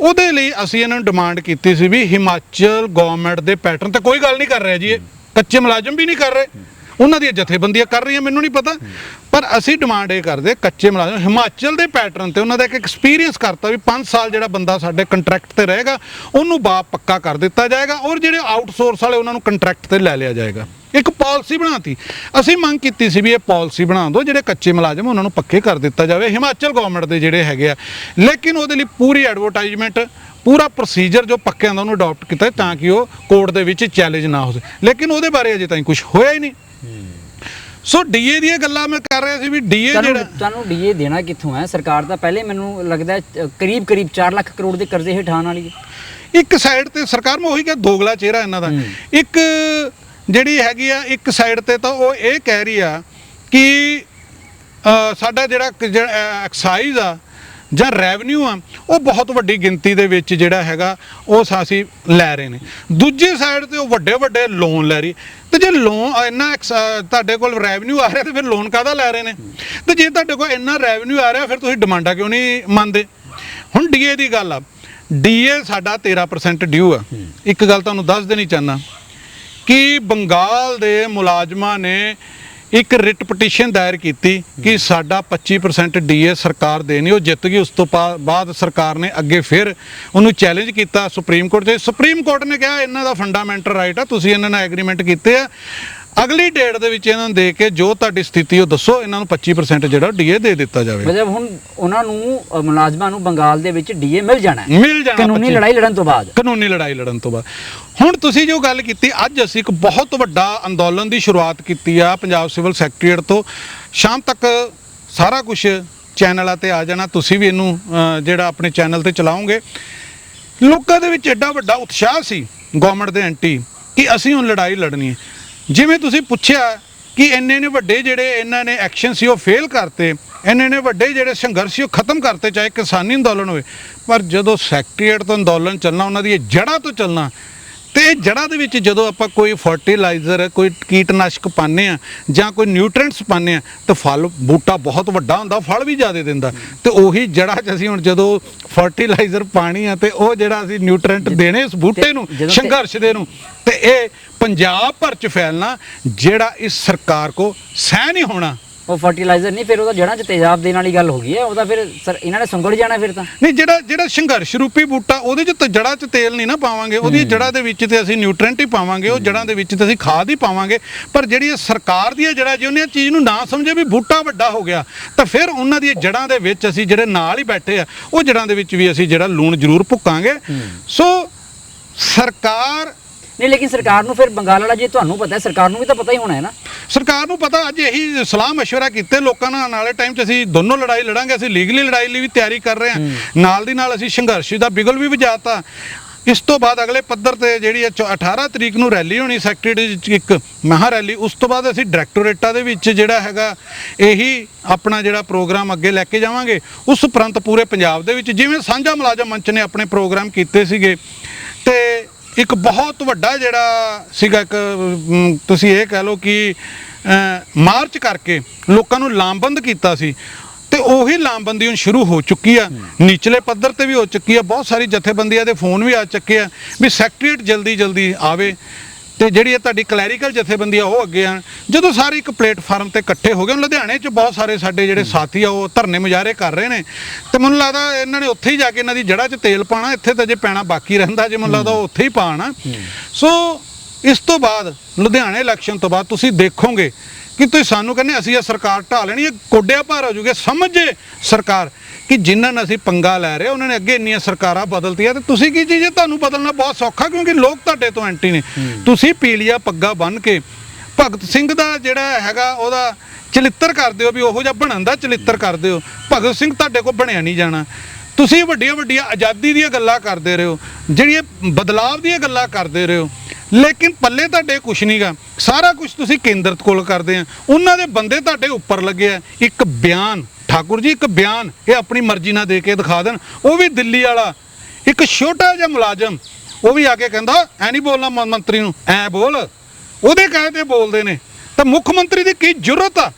ਉਹਦੇ ਲਈ ਅਸੀਂ ਇਹਨਾਂ ਨੂੰ ਡਿਮਾਂਡ ਕੀਤੀ ਸੀ ਵੀ ਹਿਮਾਚਲ ਗਵਰਨਮੈਂਟ ਦੇ ਪੈਟਰਨ ਤੇ ਕੋਈ ਗੱਲ ਨਹੀਂ ਕਰ ਰਿਹਾ ਜੀ ਇਹ। ਕੱਚੇ ਮੁਲਾਜ਼ਮ ਵੀ ਨਹੀਂ ਕਰ ਰਹੇ। ਉਹਨਾਂ ਦੀਆਂ ਜਥੇਬੰਦੀਆਂ ਕਰ ਰਹੀਆਂ, ਮੈਨੂੰ ਨਹੀਂ ਪਤਾ। ਪਰ ਅਸੀਂ ਡਿਮਾਂਡ ਇਹ ਕਰਦੇ ਕੱਚੇ ਮੁਲਾਜ਼ਮ, ਹਿਮਾਚਲ ਦੇ ਪੈਟਰਨ ਤੇ ਉਹਨਾਂ ਦਾ ਇੱਕ ਐਕਸਪੀਰੀਅੰਸ ਕਰਤਾ ਵੀ 5 ਸਾਲ ਜਿਹੜਾ ਬੰਦਾ ਸਾਡੇ ਕੰਟਰੈਕਟ ਤੇ ਰਹੇਗਾ, ਉਹਨੂੰ ਬਾਪ ਪੱਕਾ ਕਰ ਦਿੱਤਾ ਜਾਏਗਾ ਔਰ ਜਿਹੜੇ ਆਊਟਸੋਰਸ ਵਾਲੇ ਉਹਨਾਂ ਨੂੰ ਕੰਟਰੈਕਟ ਤੇ ਲੈ ਲਿਆ ਜਾਏਗਾ। ਇੱਕ ਪਾਲਿਸੀ ਬਣਾਤੀ। ਅਸੀਂ ਮੰਗ ਕੀਤੀ ਸੀ ਵੀ ਇਹ ਪਾਲਿਸੀ ਬਣਾ ਦਿਓ, ਜਿਹੜੇ ਕੱਚੇ ਮੁਲਾਜ਼ਮ ਉਹਨਾਂ ਨੂੰ ਪੱਕੇ ਕਰ ਦਿੱਤਾ ਜਾਵੇ, ਹਿਮਾਚਲ ਗਵਰਨਮੈਂਟ ਦੇ ਜਿਹੜੇ ਹੈਗੇ ਆ। ਲੇਕਿਨ ਉਹਦੇ ਲਈ ਪੂਰੀ ਐਡਵਰਟਾਈਜ਼ਮੈਂਟ ਪੂਰਾ ਪ੍ਰੋਸੀਜਰ ਜੋ ਪੱਕਿਆਂ ਦਾ ਉਹਨੂੰ ਅਡਾਪਟ ਕੀਤਾ ਤਾਂ ਕਿ ਉਹ ਕੋਰਟ ਦੇ ਵਿੱਚ ਚੈਲੰਜ ਨਾ ਹੋ ਸਕੇ ਲੇਕਿਨ ਉਹਦੇ ਬਾਰੇ ਅਜੇ ਤਾਈਂ ਕੁਝ ਹੋਇਆ ਹੀ ਨਹੀਂ। ਸੋ ਡੀਏ ਦੀਆਂ ਗੱਲਾਂ ਮੈਂ ਕਰ ਰਿਹਾ ਸੀ ਵੀ ਡੀਏ ਜਿਹੜਾ ਤੁਹਾਨੂੰ ਡੀਏ ਦੇਣਾ ਕਿੱਥੋਂ ਹੈ? ਸਰਕਾਰ ਤਾਂ ਪਹਿਲੇ ਮੈਨੂੰ ਲੱਗਦਾ ਕਰੀਬ ਕਰੀਬ 4 ਲੱਖ ਕਰੋੜ ਦੇ ਕਰਜ਼ੇ ਹੇਠਾਂ ਵਾਲੀ ਹੈ। ਇੱਕ ਸਾਈਡ ਤੇ ਸਰਕਾਰ ਮੈਂ ਉਹੀ ਕਿਹਾ ਦੋਗਲਾ ਚਿਹਰਾ ਇਹਨਾਂ ਦਾ। ਇੱਕ ਜਿਹੜੀ ਹੈਗੀ ਆ ਇੱਕ ਸਾਈਡ ਤੇ ਤਾਂ ਉਹ ਇਹ ਕਹਿ ਰਹੀ ਆ ਕਿ ਸਾਡਾ ਜਿਹੜਾ ਐਕਸਾਈਜ਼ ਆ ਜਾਂ ਰੈਵਨਿਊ ਆ, ਉਹ ਬਹੁਤ ਵੱਡੀ ਗਿਣਤੀ ਦੇ ਵਿੱਚ ਜਿਹੜਾ ਹੈਗਾ, ਉਹ ਸਾਸੀ ਲੈ ਰਹੇ ਨੇ। ਦੂਜੀ ਸਾਈਡ ਤੇ ਉਹ ਵੱਡੇ ਵੱਡੇ ਲੋਨ ਲੈ ਰਹੀ ਤੇ ਜੇ ਲੋਨ ਇੰਨਾ ex- ਤੁਹਾਡੇ ਕੋਲ ਰੈਵਨਿਊ ਆ ਰਿਹਾ, ਤੇ ਫਿਰ ਲੋਨ ਕਾਹਦਾ ਲੈ ਰਹੇ ਨੇ? ਤੇ ਜੇ ਤੁਹਾਡੇ ਕੋਲ ਇੰਨਾ ਰੈਵਨਿਊ ਆ ਰਿਹਾ, ਫਿਰ ਤੁਸੀਂ ਡਿਮਾਂਡਾਂ ਕਿਉਂ ਨਹੀਂ ਮੰਨਦੇ? ਹੁਣ ਡੀਏ ਦੀ ਗੱਲ ਆ। ਡੀਏ ਸਾਡਾ 13% ਡਿਊ ਆ। ਇੱਕ ਗੱਲ ਤੁਹਾਨੂੰ ਦੱਸ ਦੇਣੀ ਚਾਹਨਾ ਕਿ ਬੰਗਾਲ ਦੇ ਮੁਲਾਜ਼ਮਾਂ ਨੇ ਇੱਕ ਰਿਟ ਪਟੀਸ਼ਨ ਦਾਇਰ ਕੀਤੀ ਕਿ ਸਾਡਾ 25% ਡੀਏ ਸਰਕਾਰ ਦੇਣੀ ਉਹ ਜਿੱਤ ਗਈ ਉਸ ਤੋਂ ਬਾਅਦ ਸਰਕਾਰ ਨੇ ਅੱਗੇ ਫਿਰ ਉਹਨੂੰ ਚੈਲੰਜ ਕੀਤਾ ਸੁਪਰੀਮ ਕੋਰਟ 'ਚ ਸੁਪਰੀਮ ਕੋਰਟ ਨੇ ਕਿਹਾ ਇਹਨਾਂ ਦਾ ਫੰਡਾਮੈਂਟਲ ਰਾਈਟ ਆ ਤੁਸੀਂ ਇਹਨਾਂ ਨਾਲ ਐਗਰੀਮੈਂਟ ਕੀਤੇ ਆ। ਅਗਲੀ ਡੇਟ ਦੇ ਵਿੱਚ ਇਹਨਾਂ ਨੂੰ ਦੇ ਕੇ ਜੋ ਤੁਹਾਡੀ ਸਥਿਤੀ ਉਹ ਦੱਸੋ ਇਹਨਾਂ ਨੂੰ 25% ਜਿਹੜਾ ਡੀਏ ਦੇ ਦਿੱਤਾ ਜਾਵੇ। ਮਤਲਬ ਹੁਣ ਉਹਨਾਂ ਨੂੰ ਅ, ਮੁਲਾਜ਼ਮਾਂ ਨੂੰ ਬੰਗਾਲ ਦੇ ਵਿੱਚ ਡੀਏ ਮਿਲ ਜਾਣਾ ਹੈ। ਮਿਲ ਜਾਣਾ ਕਾਨੂੰਨੀ 25 ਲੜਾਈ ਲੜਨ ਤੋਂ ਬਾਅਦ। ਕਾਨੂੰਨੀ ਲੜਾਈ ਲੜਨ ਤੋਂ ਬਾਅਦ। ਹੁਣ ਤੁਸੀਂ ਜੋ ਗੱਲ ਕੀਤੀ ਅੱਜ ਅਸੀਂ ਇੱਕ ਬਹੁਤ ਵੱਡਾ ਅੰਦੋਲਨ ਦੀ ਸ਼ੁਰੂਆਤ ਕੀਤੀ ਆ ਪੰਜਾਬ ਸਿਵਲ ਸੈਕਟਰੀਏਟ ਤੋਂ। ਸ਼ਾਮ ਤੱਕ ਸਾਰਾ ਕੁਝ ਚੈਨਲਾਂ ਤੇ ਆ ਜਾਣਾ ਤੁਸੀਂ ਵੀ ਇਹਨੂੰ ਅਹ, ਜਿਹੜਾ ਆਪਣੇ ਚੈਨਲ ਤੇ ਚਲਾਓਗੇ। ਲੋਕਾਂ ਦੇ ਵਿੱਚ ਐਡਾ ਵੱਡਾ ਉਤਸ਼ਾਹ ਸੀ ਗਵਰਨਮੈਂਟ ਦੇ ਐਂਟੀ ਕਿ ਅਸੀਂ ਹੁਣ ਲੜਾਈ ਲੜਨੀ ਹੈ। ਜਿਵੇਂ ਤੁਸੀਂ ਪੁੱਛਿਆ ਕਿ ਇੰਨੇ ਨੇ ਵੱਡੇ ਜਿਹੜੇ ਇਹਨਾਂ ਨੇ ਐਕਸ਼ਨ ਸੀ, ਉਹ ਫੇਲ ਕਰਤੇ, ਇੰਨੇ ਨੇ ਵੱਡੇ ਜਿਹੜੇ ਸੰਘਰਸ਼ ਸੀ, ਉਹ ਖਤਮ ਕਰਤੇ, ਚਾਹੇ ਕਿਸਾਨੀ ਅੰਦੋਲਨ ਹੋਵੇ। ਪਰ ਜਦੋਂ ਸੈਕਟਰੀਏਟ ਤੋਂ ਅੰਦੋਲਨ ਚੱਲਣਾ, ਉਹਨਾਂ ਦੀ ਜੜ੍ਹਾਂ ਤੋਂ ਚੱਲਣਾ ਤੇ ਜੜ੍ਹਾਂ ਦੇ ਵਿੱਚ ਜਦੋਂ ਆਪਾਂ ਕੋਈ ਫਰਟੀਲਾਈਜ਼ਰ ਕੋਈ ਕੀਟਨਾਸ਼ਕ ਪਾਉਂਦੇ ਆ ਜਾਂ ਕੋਈ ਨਿਊਟ੍ਰੀਐਂਟਸ ਪਾਉਂਦੇ ਆ ਤਾਂ ਫਲ ਬੂਟਾ ਬਹੁਤ ਵੱਡਾ ਹੁੰਦਾ ਫਲ ਵੀ ਜ਼ਿਆਦਾ ਦਿੰਦਾ। ਤੇ ਉਹੀ ਜੜ੍ਹਾਂ 'ਚ ਅਸੀਂ ਹੁਣ ਜਦੋਂ ਫਰਟੀਲਾਈਜ਼ਰ ਪਾਣੀ ਆ ਤੇ ਉਹ ਜਿਹੜਾ ਅਸੀਂ ਨਿਊਟ੍ਰੀਐਂਟ ਦੇਣੇ ਇਸ ਬੂਟੇ ਨੂੰ ਸੰਘਰਸ਼ ਦੇ ਨੂੰ ਤੇ ਇਹ ਪੰਜਾਬ ਭਰ 'ਚ ਫੈਲਣਾ ਜਿਹੜਾ ਇਸ ਸਰਕਾਰ ਕੋ ਸਹਿ ਨਹੀਂ ਹੋਣਾ। ਉਹ ਫਰਟੀਲਾਈਜ਼ਰ ਨਹੀਂ ਫਿਰ ਉਹਦਾ ਜੜਾਂ 'ਚ ਤੇਜ਼ਾਬ ਦੇਣ ਵਾਲੀ ਗੱਲ ਹੋ ਗਈ ਹੈ ਉਹਦਾ ਫਿਰ ਸਰ ਇਹਨਾਂ ਨੇ ਸੁੰਗੜ ਜਾਣਾ ਫਿਰ ਤਾਂ। ਨਹੀਂ ਜਿਹੜਾ ਜਿਹੜਾ ਸੰਘਰਸ਼ ਰੂਪੀ ਬੂਟਾ ਉਹਦੇ 'ਚ ਤਾਂ ਜੜ੍ਹਾਂ 'ਚ ਤੇਲ ਨਹੀਂ ਨਾ ਪਾਵਾਂਗੇ ਉਹਦੀ ਜੜ੍ਹਾਂ ਦੇ ਵਿੱਚ ਤੇ ਅਸੀਂ ਨਿਊਟ੍ਰੀਐਂਟ ਹੀ ਪਾਵਾਂਗੇ ਉਹ ਜੜ੍ਹਾਂ ਦੇ ਵਿੱਚ ਤੇ ਅਸੀਂ ਖਾਦ ਹੀ ਪਾਵਾਂਗੇ ਪਰ ਜਿਹੜੀ ਇਹ ਸਰਕਾਰ ਦੀਆਂ ਜੜ੍ਹਾਂ ਜੇ ਉਹਨੇ ਚੀਜ਼ ਨੂੰ ਨਾ ਸਮਝੇ ਵੀ ਬੂਟਾ ਵੱਡਾ ਹੋ ਗਿਆ ਤਾਂ ਫਿਰ ਉਹਨਾਂ ਦੀਆਂ ਜੜ੍ਹਾਂ ਦੇ ਵਿੱਚ ਅਸੀਂ ਜਿਹੜੇ ਨਾਲ ਹੀ ਬੈਠੇ ਆ ਉਹ ਜੜ੍ਹਾਂ ਦੇ ਵਿੱਚ ਵੀ ਅਸੀਂ ਜਿਹੜਾ ਲੂਣ ਜ਼ਰੂਰ ਭੁੱਕਾਂਗੇ। ਸੋ ਸਰਕਾਰ ਨਹੀਂ ਲੇਕਿਨ ਸਰਕਾਰ ਨੂੰ ਫਿਰ ਬੰਗਾਲ ਵਾਲਾ ਜੇ ਤੁਹਾਨੂੰ ਪਤਾ ਹੈ ਸਰਕਾਰ ਨੂੰ ਵੀ ਤਾਂ ਪਤਾ ਹੀ ਹੋਣਾ ਹੈ ਨਾ ਸਰਕਾਰ ਨੂੰ ਪਤਾ ਅੱਜ ਇਹੀ ਸਲਾਹ مشورہ ਕੀਤੇ ਲੋਕਾਂ ਨਾਲ ਨਾਲੇ ਟਾਈਮ 'ਚ ਅਸੀਂ ਦੋਨੋਂ ਲੜਾਈ ਲੜਾਂਗੇ ਅਸੀਂ ਲੀਗਲੀ ਲੜਾਈ ਲਈ ਵੀ ਤਿਆਰੀ ਕਰ ਰਹੇ ਹਾਂ ਨਾਲ ਦੀ ਨਾਲ ਅਸੀਂ ਸੰਘਰਸ਼ ਦਾ ਬਿਗਲ ਵੀ ਵਜਾਤਾ ਇਸ ਤੋਂ ਬਾਅਦ ਅਗਲੇ ਪੱਧਰ ਤੇ ਜਿਹੜੀ ਹੈ ਚੌ- 18 ਤਰੀਕ ਨੂੰ ਰੈਲੀ ਹੋਣੀ ਸੈਕਟਰੀਏਟ ਵਿੱਚ ਇੱਕ ਮਹਾ ਰੈਲੀ ਉਸ ਤੋਂ ਬਾਅਦ ਅਸੀਂ ਡਾਇਰੈਕਟੋਰੇਟਾਂ ਦੇ ਵਿੱਚ ਜਿਹੜਾ ਹੈਗਾ ਇਹੀ ਆਪਣਾ ਜਿਹੜਾ ਪ੍ਰੋਗਰਾਮ ਅੱਗੇ ਲੈ ਕੇ ਜਾਵਾਂਗੇ ਉਸ ਉਪਰੰਤ ਪੂਰੇ ਪੰਜਾਬ ਦੇ ਵਿੱਚ ਜਿਵੇਂ ਸਾਂਝਾ ਮੁਲਾਜ਼ਮ ਮੰਚ ਨੇ ਆਪਣੇ ਪ੍ਰੋਗਰਾਮ ਕੀਤੇ ਸੀਗੇ ਤੇ ਇੱਕ ਬਹੁਤ ਵੱਡਾ ਜਿਹੜਾ ਸੀਗਾ, ਇੱਕ ਤੁਸੀਂ ਇਹ ਕਹਿ ਲਓ ਕਿ ਮਾਰਚ ਕਰਕੇ ਲੋਕਾਂ ਨੂੰ ਲਾਮਬੰਦ ਕੀਤਾ ਸੀ ਤੇ ਉਹੀ ਲਾਮਬੰਦੀ ਹੁਣ ਸ਼ੁਰੂ ਹੋ ਚੁੱਕੀ ਆ। ਨੀਚਲੇ ਪੱਧਰ ਤੇ ਵੀ ਹੋ ਚੁੱਕੀ ਆ। ਬਹੁਤ ਸਾਰੀ ਜਥੇਬੰਦੀਆਂ ਦੇ ਫੋਨ ਵੀ ਆ ਚੁੱਕੇ ਆ ਵੀ ਸੈਕਟਰੀਏਟ ਜਲਦੀ ਜਲਦੀ ਆਵੇ। ਤੇ ਜਿਹੜੀ ਇਹ ਤੁਹਾਡੀ ਕਲੈਰੀਕਲ ਜਥੇਬੰਦੀ ਆ ਉਹ ਅੱਗੇ ਆਣ। ਜਦੋਂ ਸਾਰੇ ਇੱਕ ਪਲੇਟਫਾਰਮ ਤੇ ਇਕੱਠੇ ਹੋ ਗਏ ਲੁਧਿਆਣੇ 'ਚ ਬਹੁਤ ਸਾਰੇ ਸਾਡੇ ਜਿਹੜੇ ਸਾਥੀ ਆ ਉਹ ਧਰਨੇ ਮੁਜ਼ਾਹਰੇ ਕਰ ਰਹੇ ਨੇ। ਤੇ ਮੈਨੂੰ ਲੱਗਦਾ ਇਹਨਾਂ ਨੇ ਉੱਥੇ ਹੀ ਜਾ ਕੇ ਇਹਨਾਂ ਦੀ ਜੜ੍ਹਾਂ 'ਚ ਤੇਲ ਪਾਣਾ ਇੱਥੇ ਤਾਂ ਜੇ ਪੈਣਾ ਬਾਕੀ ਰਹਿੰਦਾ ਜੇ ਮੈਨੂੰ ਲੱਗਦਾ ਉਹ ਉੱਥੇ ਹੀ ਪਾਣਾ ਸੋ ਇਸ ਤੋਂ ਬਾਅਦ ਲੁਧਿਆਣਾ ਇਲੈਕਸ਼ਨ ਤੋਂ ਬਾਅਦ ਤੁਸੀਂ ਦੇਖੋਗੇ ਕਿ ਤੁਸੀਂ ਸਾਨੂੰ ਕਹਿੰਦੇ ਅਸੀਂ ਇਹ ਸਰਕਾਰ ਢਾ ਲੈਣੀ ਇਹ ਕੋਡਿਆ ਭਾਰ ਹੋ ਜੂਗੇ ਸਮਝੇ ਸਰਕਾਰ। ਕਿ ਜਿਨ੍ਹਾਂ ਨਾਲ ਅਸੀਂ ਪੰਗਾ ਲੈ ਰਹੇ ਉਹਨਾਂ ਨੇ ਅੱਗੇ ਇੰਨੀਆਂ ਸਰਕਾਰਾਂ ਬਦਲਤੀਆਂ ਤੇ ਤੁਸੀਂ ਕੀ ਚੀਜ਼ ਹੈ? ਤੁਹਾਨੂੰ ਬਦਲਣਾ ਬਹੁਤ ਸੌਖਾ ਕਿਉਂਕਿ ਲੋਕ ਤੁਹਾਡੇ ਤੋਂ ਐਂਟੀ ਨੇ। ਤੁਸੀਂ ਪੀਲੀਆ ਪੱਗਾ ਬੰਨ ਕੇ ਭਗਤ ਸਿੰਘ ਦਾ ਜਿਹੜਾ ਹੈਗਾ ਉਹਦਾ ਚਲਿੱਤਰ ਕਰਦੇ ਹੋ ਵੀ ਉਹੋ ਜਿਹਾ ਬਣਨ ਦਾ ਚਲਿੱਤਰ ਕਰਦੇ ਹੋ ਭਗਤ ਸਿੰਘ ਤੁਹਾਡੇ ਕੋਲ ਬਣਿਆ ਨਹੀਂ ਜਾਣਾ। ਤੁਸੀਂ ਵੱਡੀਆਂ ਵੱਡੀਆਂ ਆਜ਼ਾਦੀ ਦੀਆਂ ਗੱਲਾਂ ਕਰਦੇ ਰਹੇ ਹੋ ਜਿਹੜੀਆਂ ਬਦਲਾਵ ਦੀਆਂ ਗੱਲਾਂ ਕਰਦੇ ਰਹੇ ਹੋ। ਲੇਕਿਨ ਪੱਲੇ ਤੁਹਾਡੇ ਕੁਛ ਨਹੀਂਗਾ ਸਾਰਾ ਕੁਝ ਤੁਸੀਂ ਕੇਂਦਰਤ ਕੋਲ ਕਰਦੇ ਆ। ਉਹਨਾਂ ਦੇ ਬੰਦੇ ਤੁਹਾਡੇ ਉੱਪਰ ਲੱਗੇ ਆ। ਇੱਕ ਬਿਆਨ, ਠਾਕੁਰ ਜੀ, ਇੱਕ ਬਿਆਨ, ਇਹ ਆਪਣੀ ਮਰਜ਼ੀ ਨਾਲ ਦੇ ਕੇ ਦਿਖਾ ਦੇਣ। ਉਹ ਵੀ ਦਿੱਲੀ ਵਾਲਾ। ਇੱਕ ਛੋਟਾ ਜਿਹਾ ਮੁਲਾਜ਼ਮ, ਉਹ ਵੀ ਆ ਕੇ ਕਹਿੰਦਾ, ਐ ਨਹੀਂ ਬੋਲਣਾ ਮ- ਮੰਤਰੀ ਨੂੰ, ਐ ਬੋਲ। ਉਹਦੇ ਕਹੇ ਤੇ ਬੋਲਦੇ ਨੇ। ਤਾਂ ਮੁੱਖ ਮੰਤਰੀ ਦੀ ਕੀ ਜ਼ਰੂਰਤ ਆ?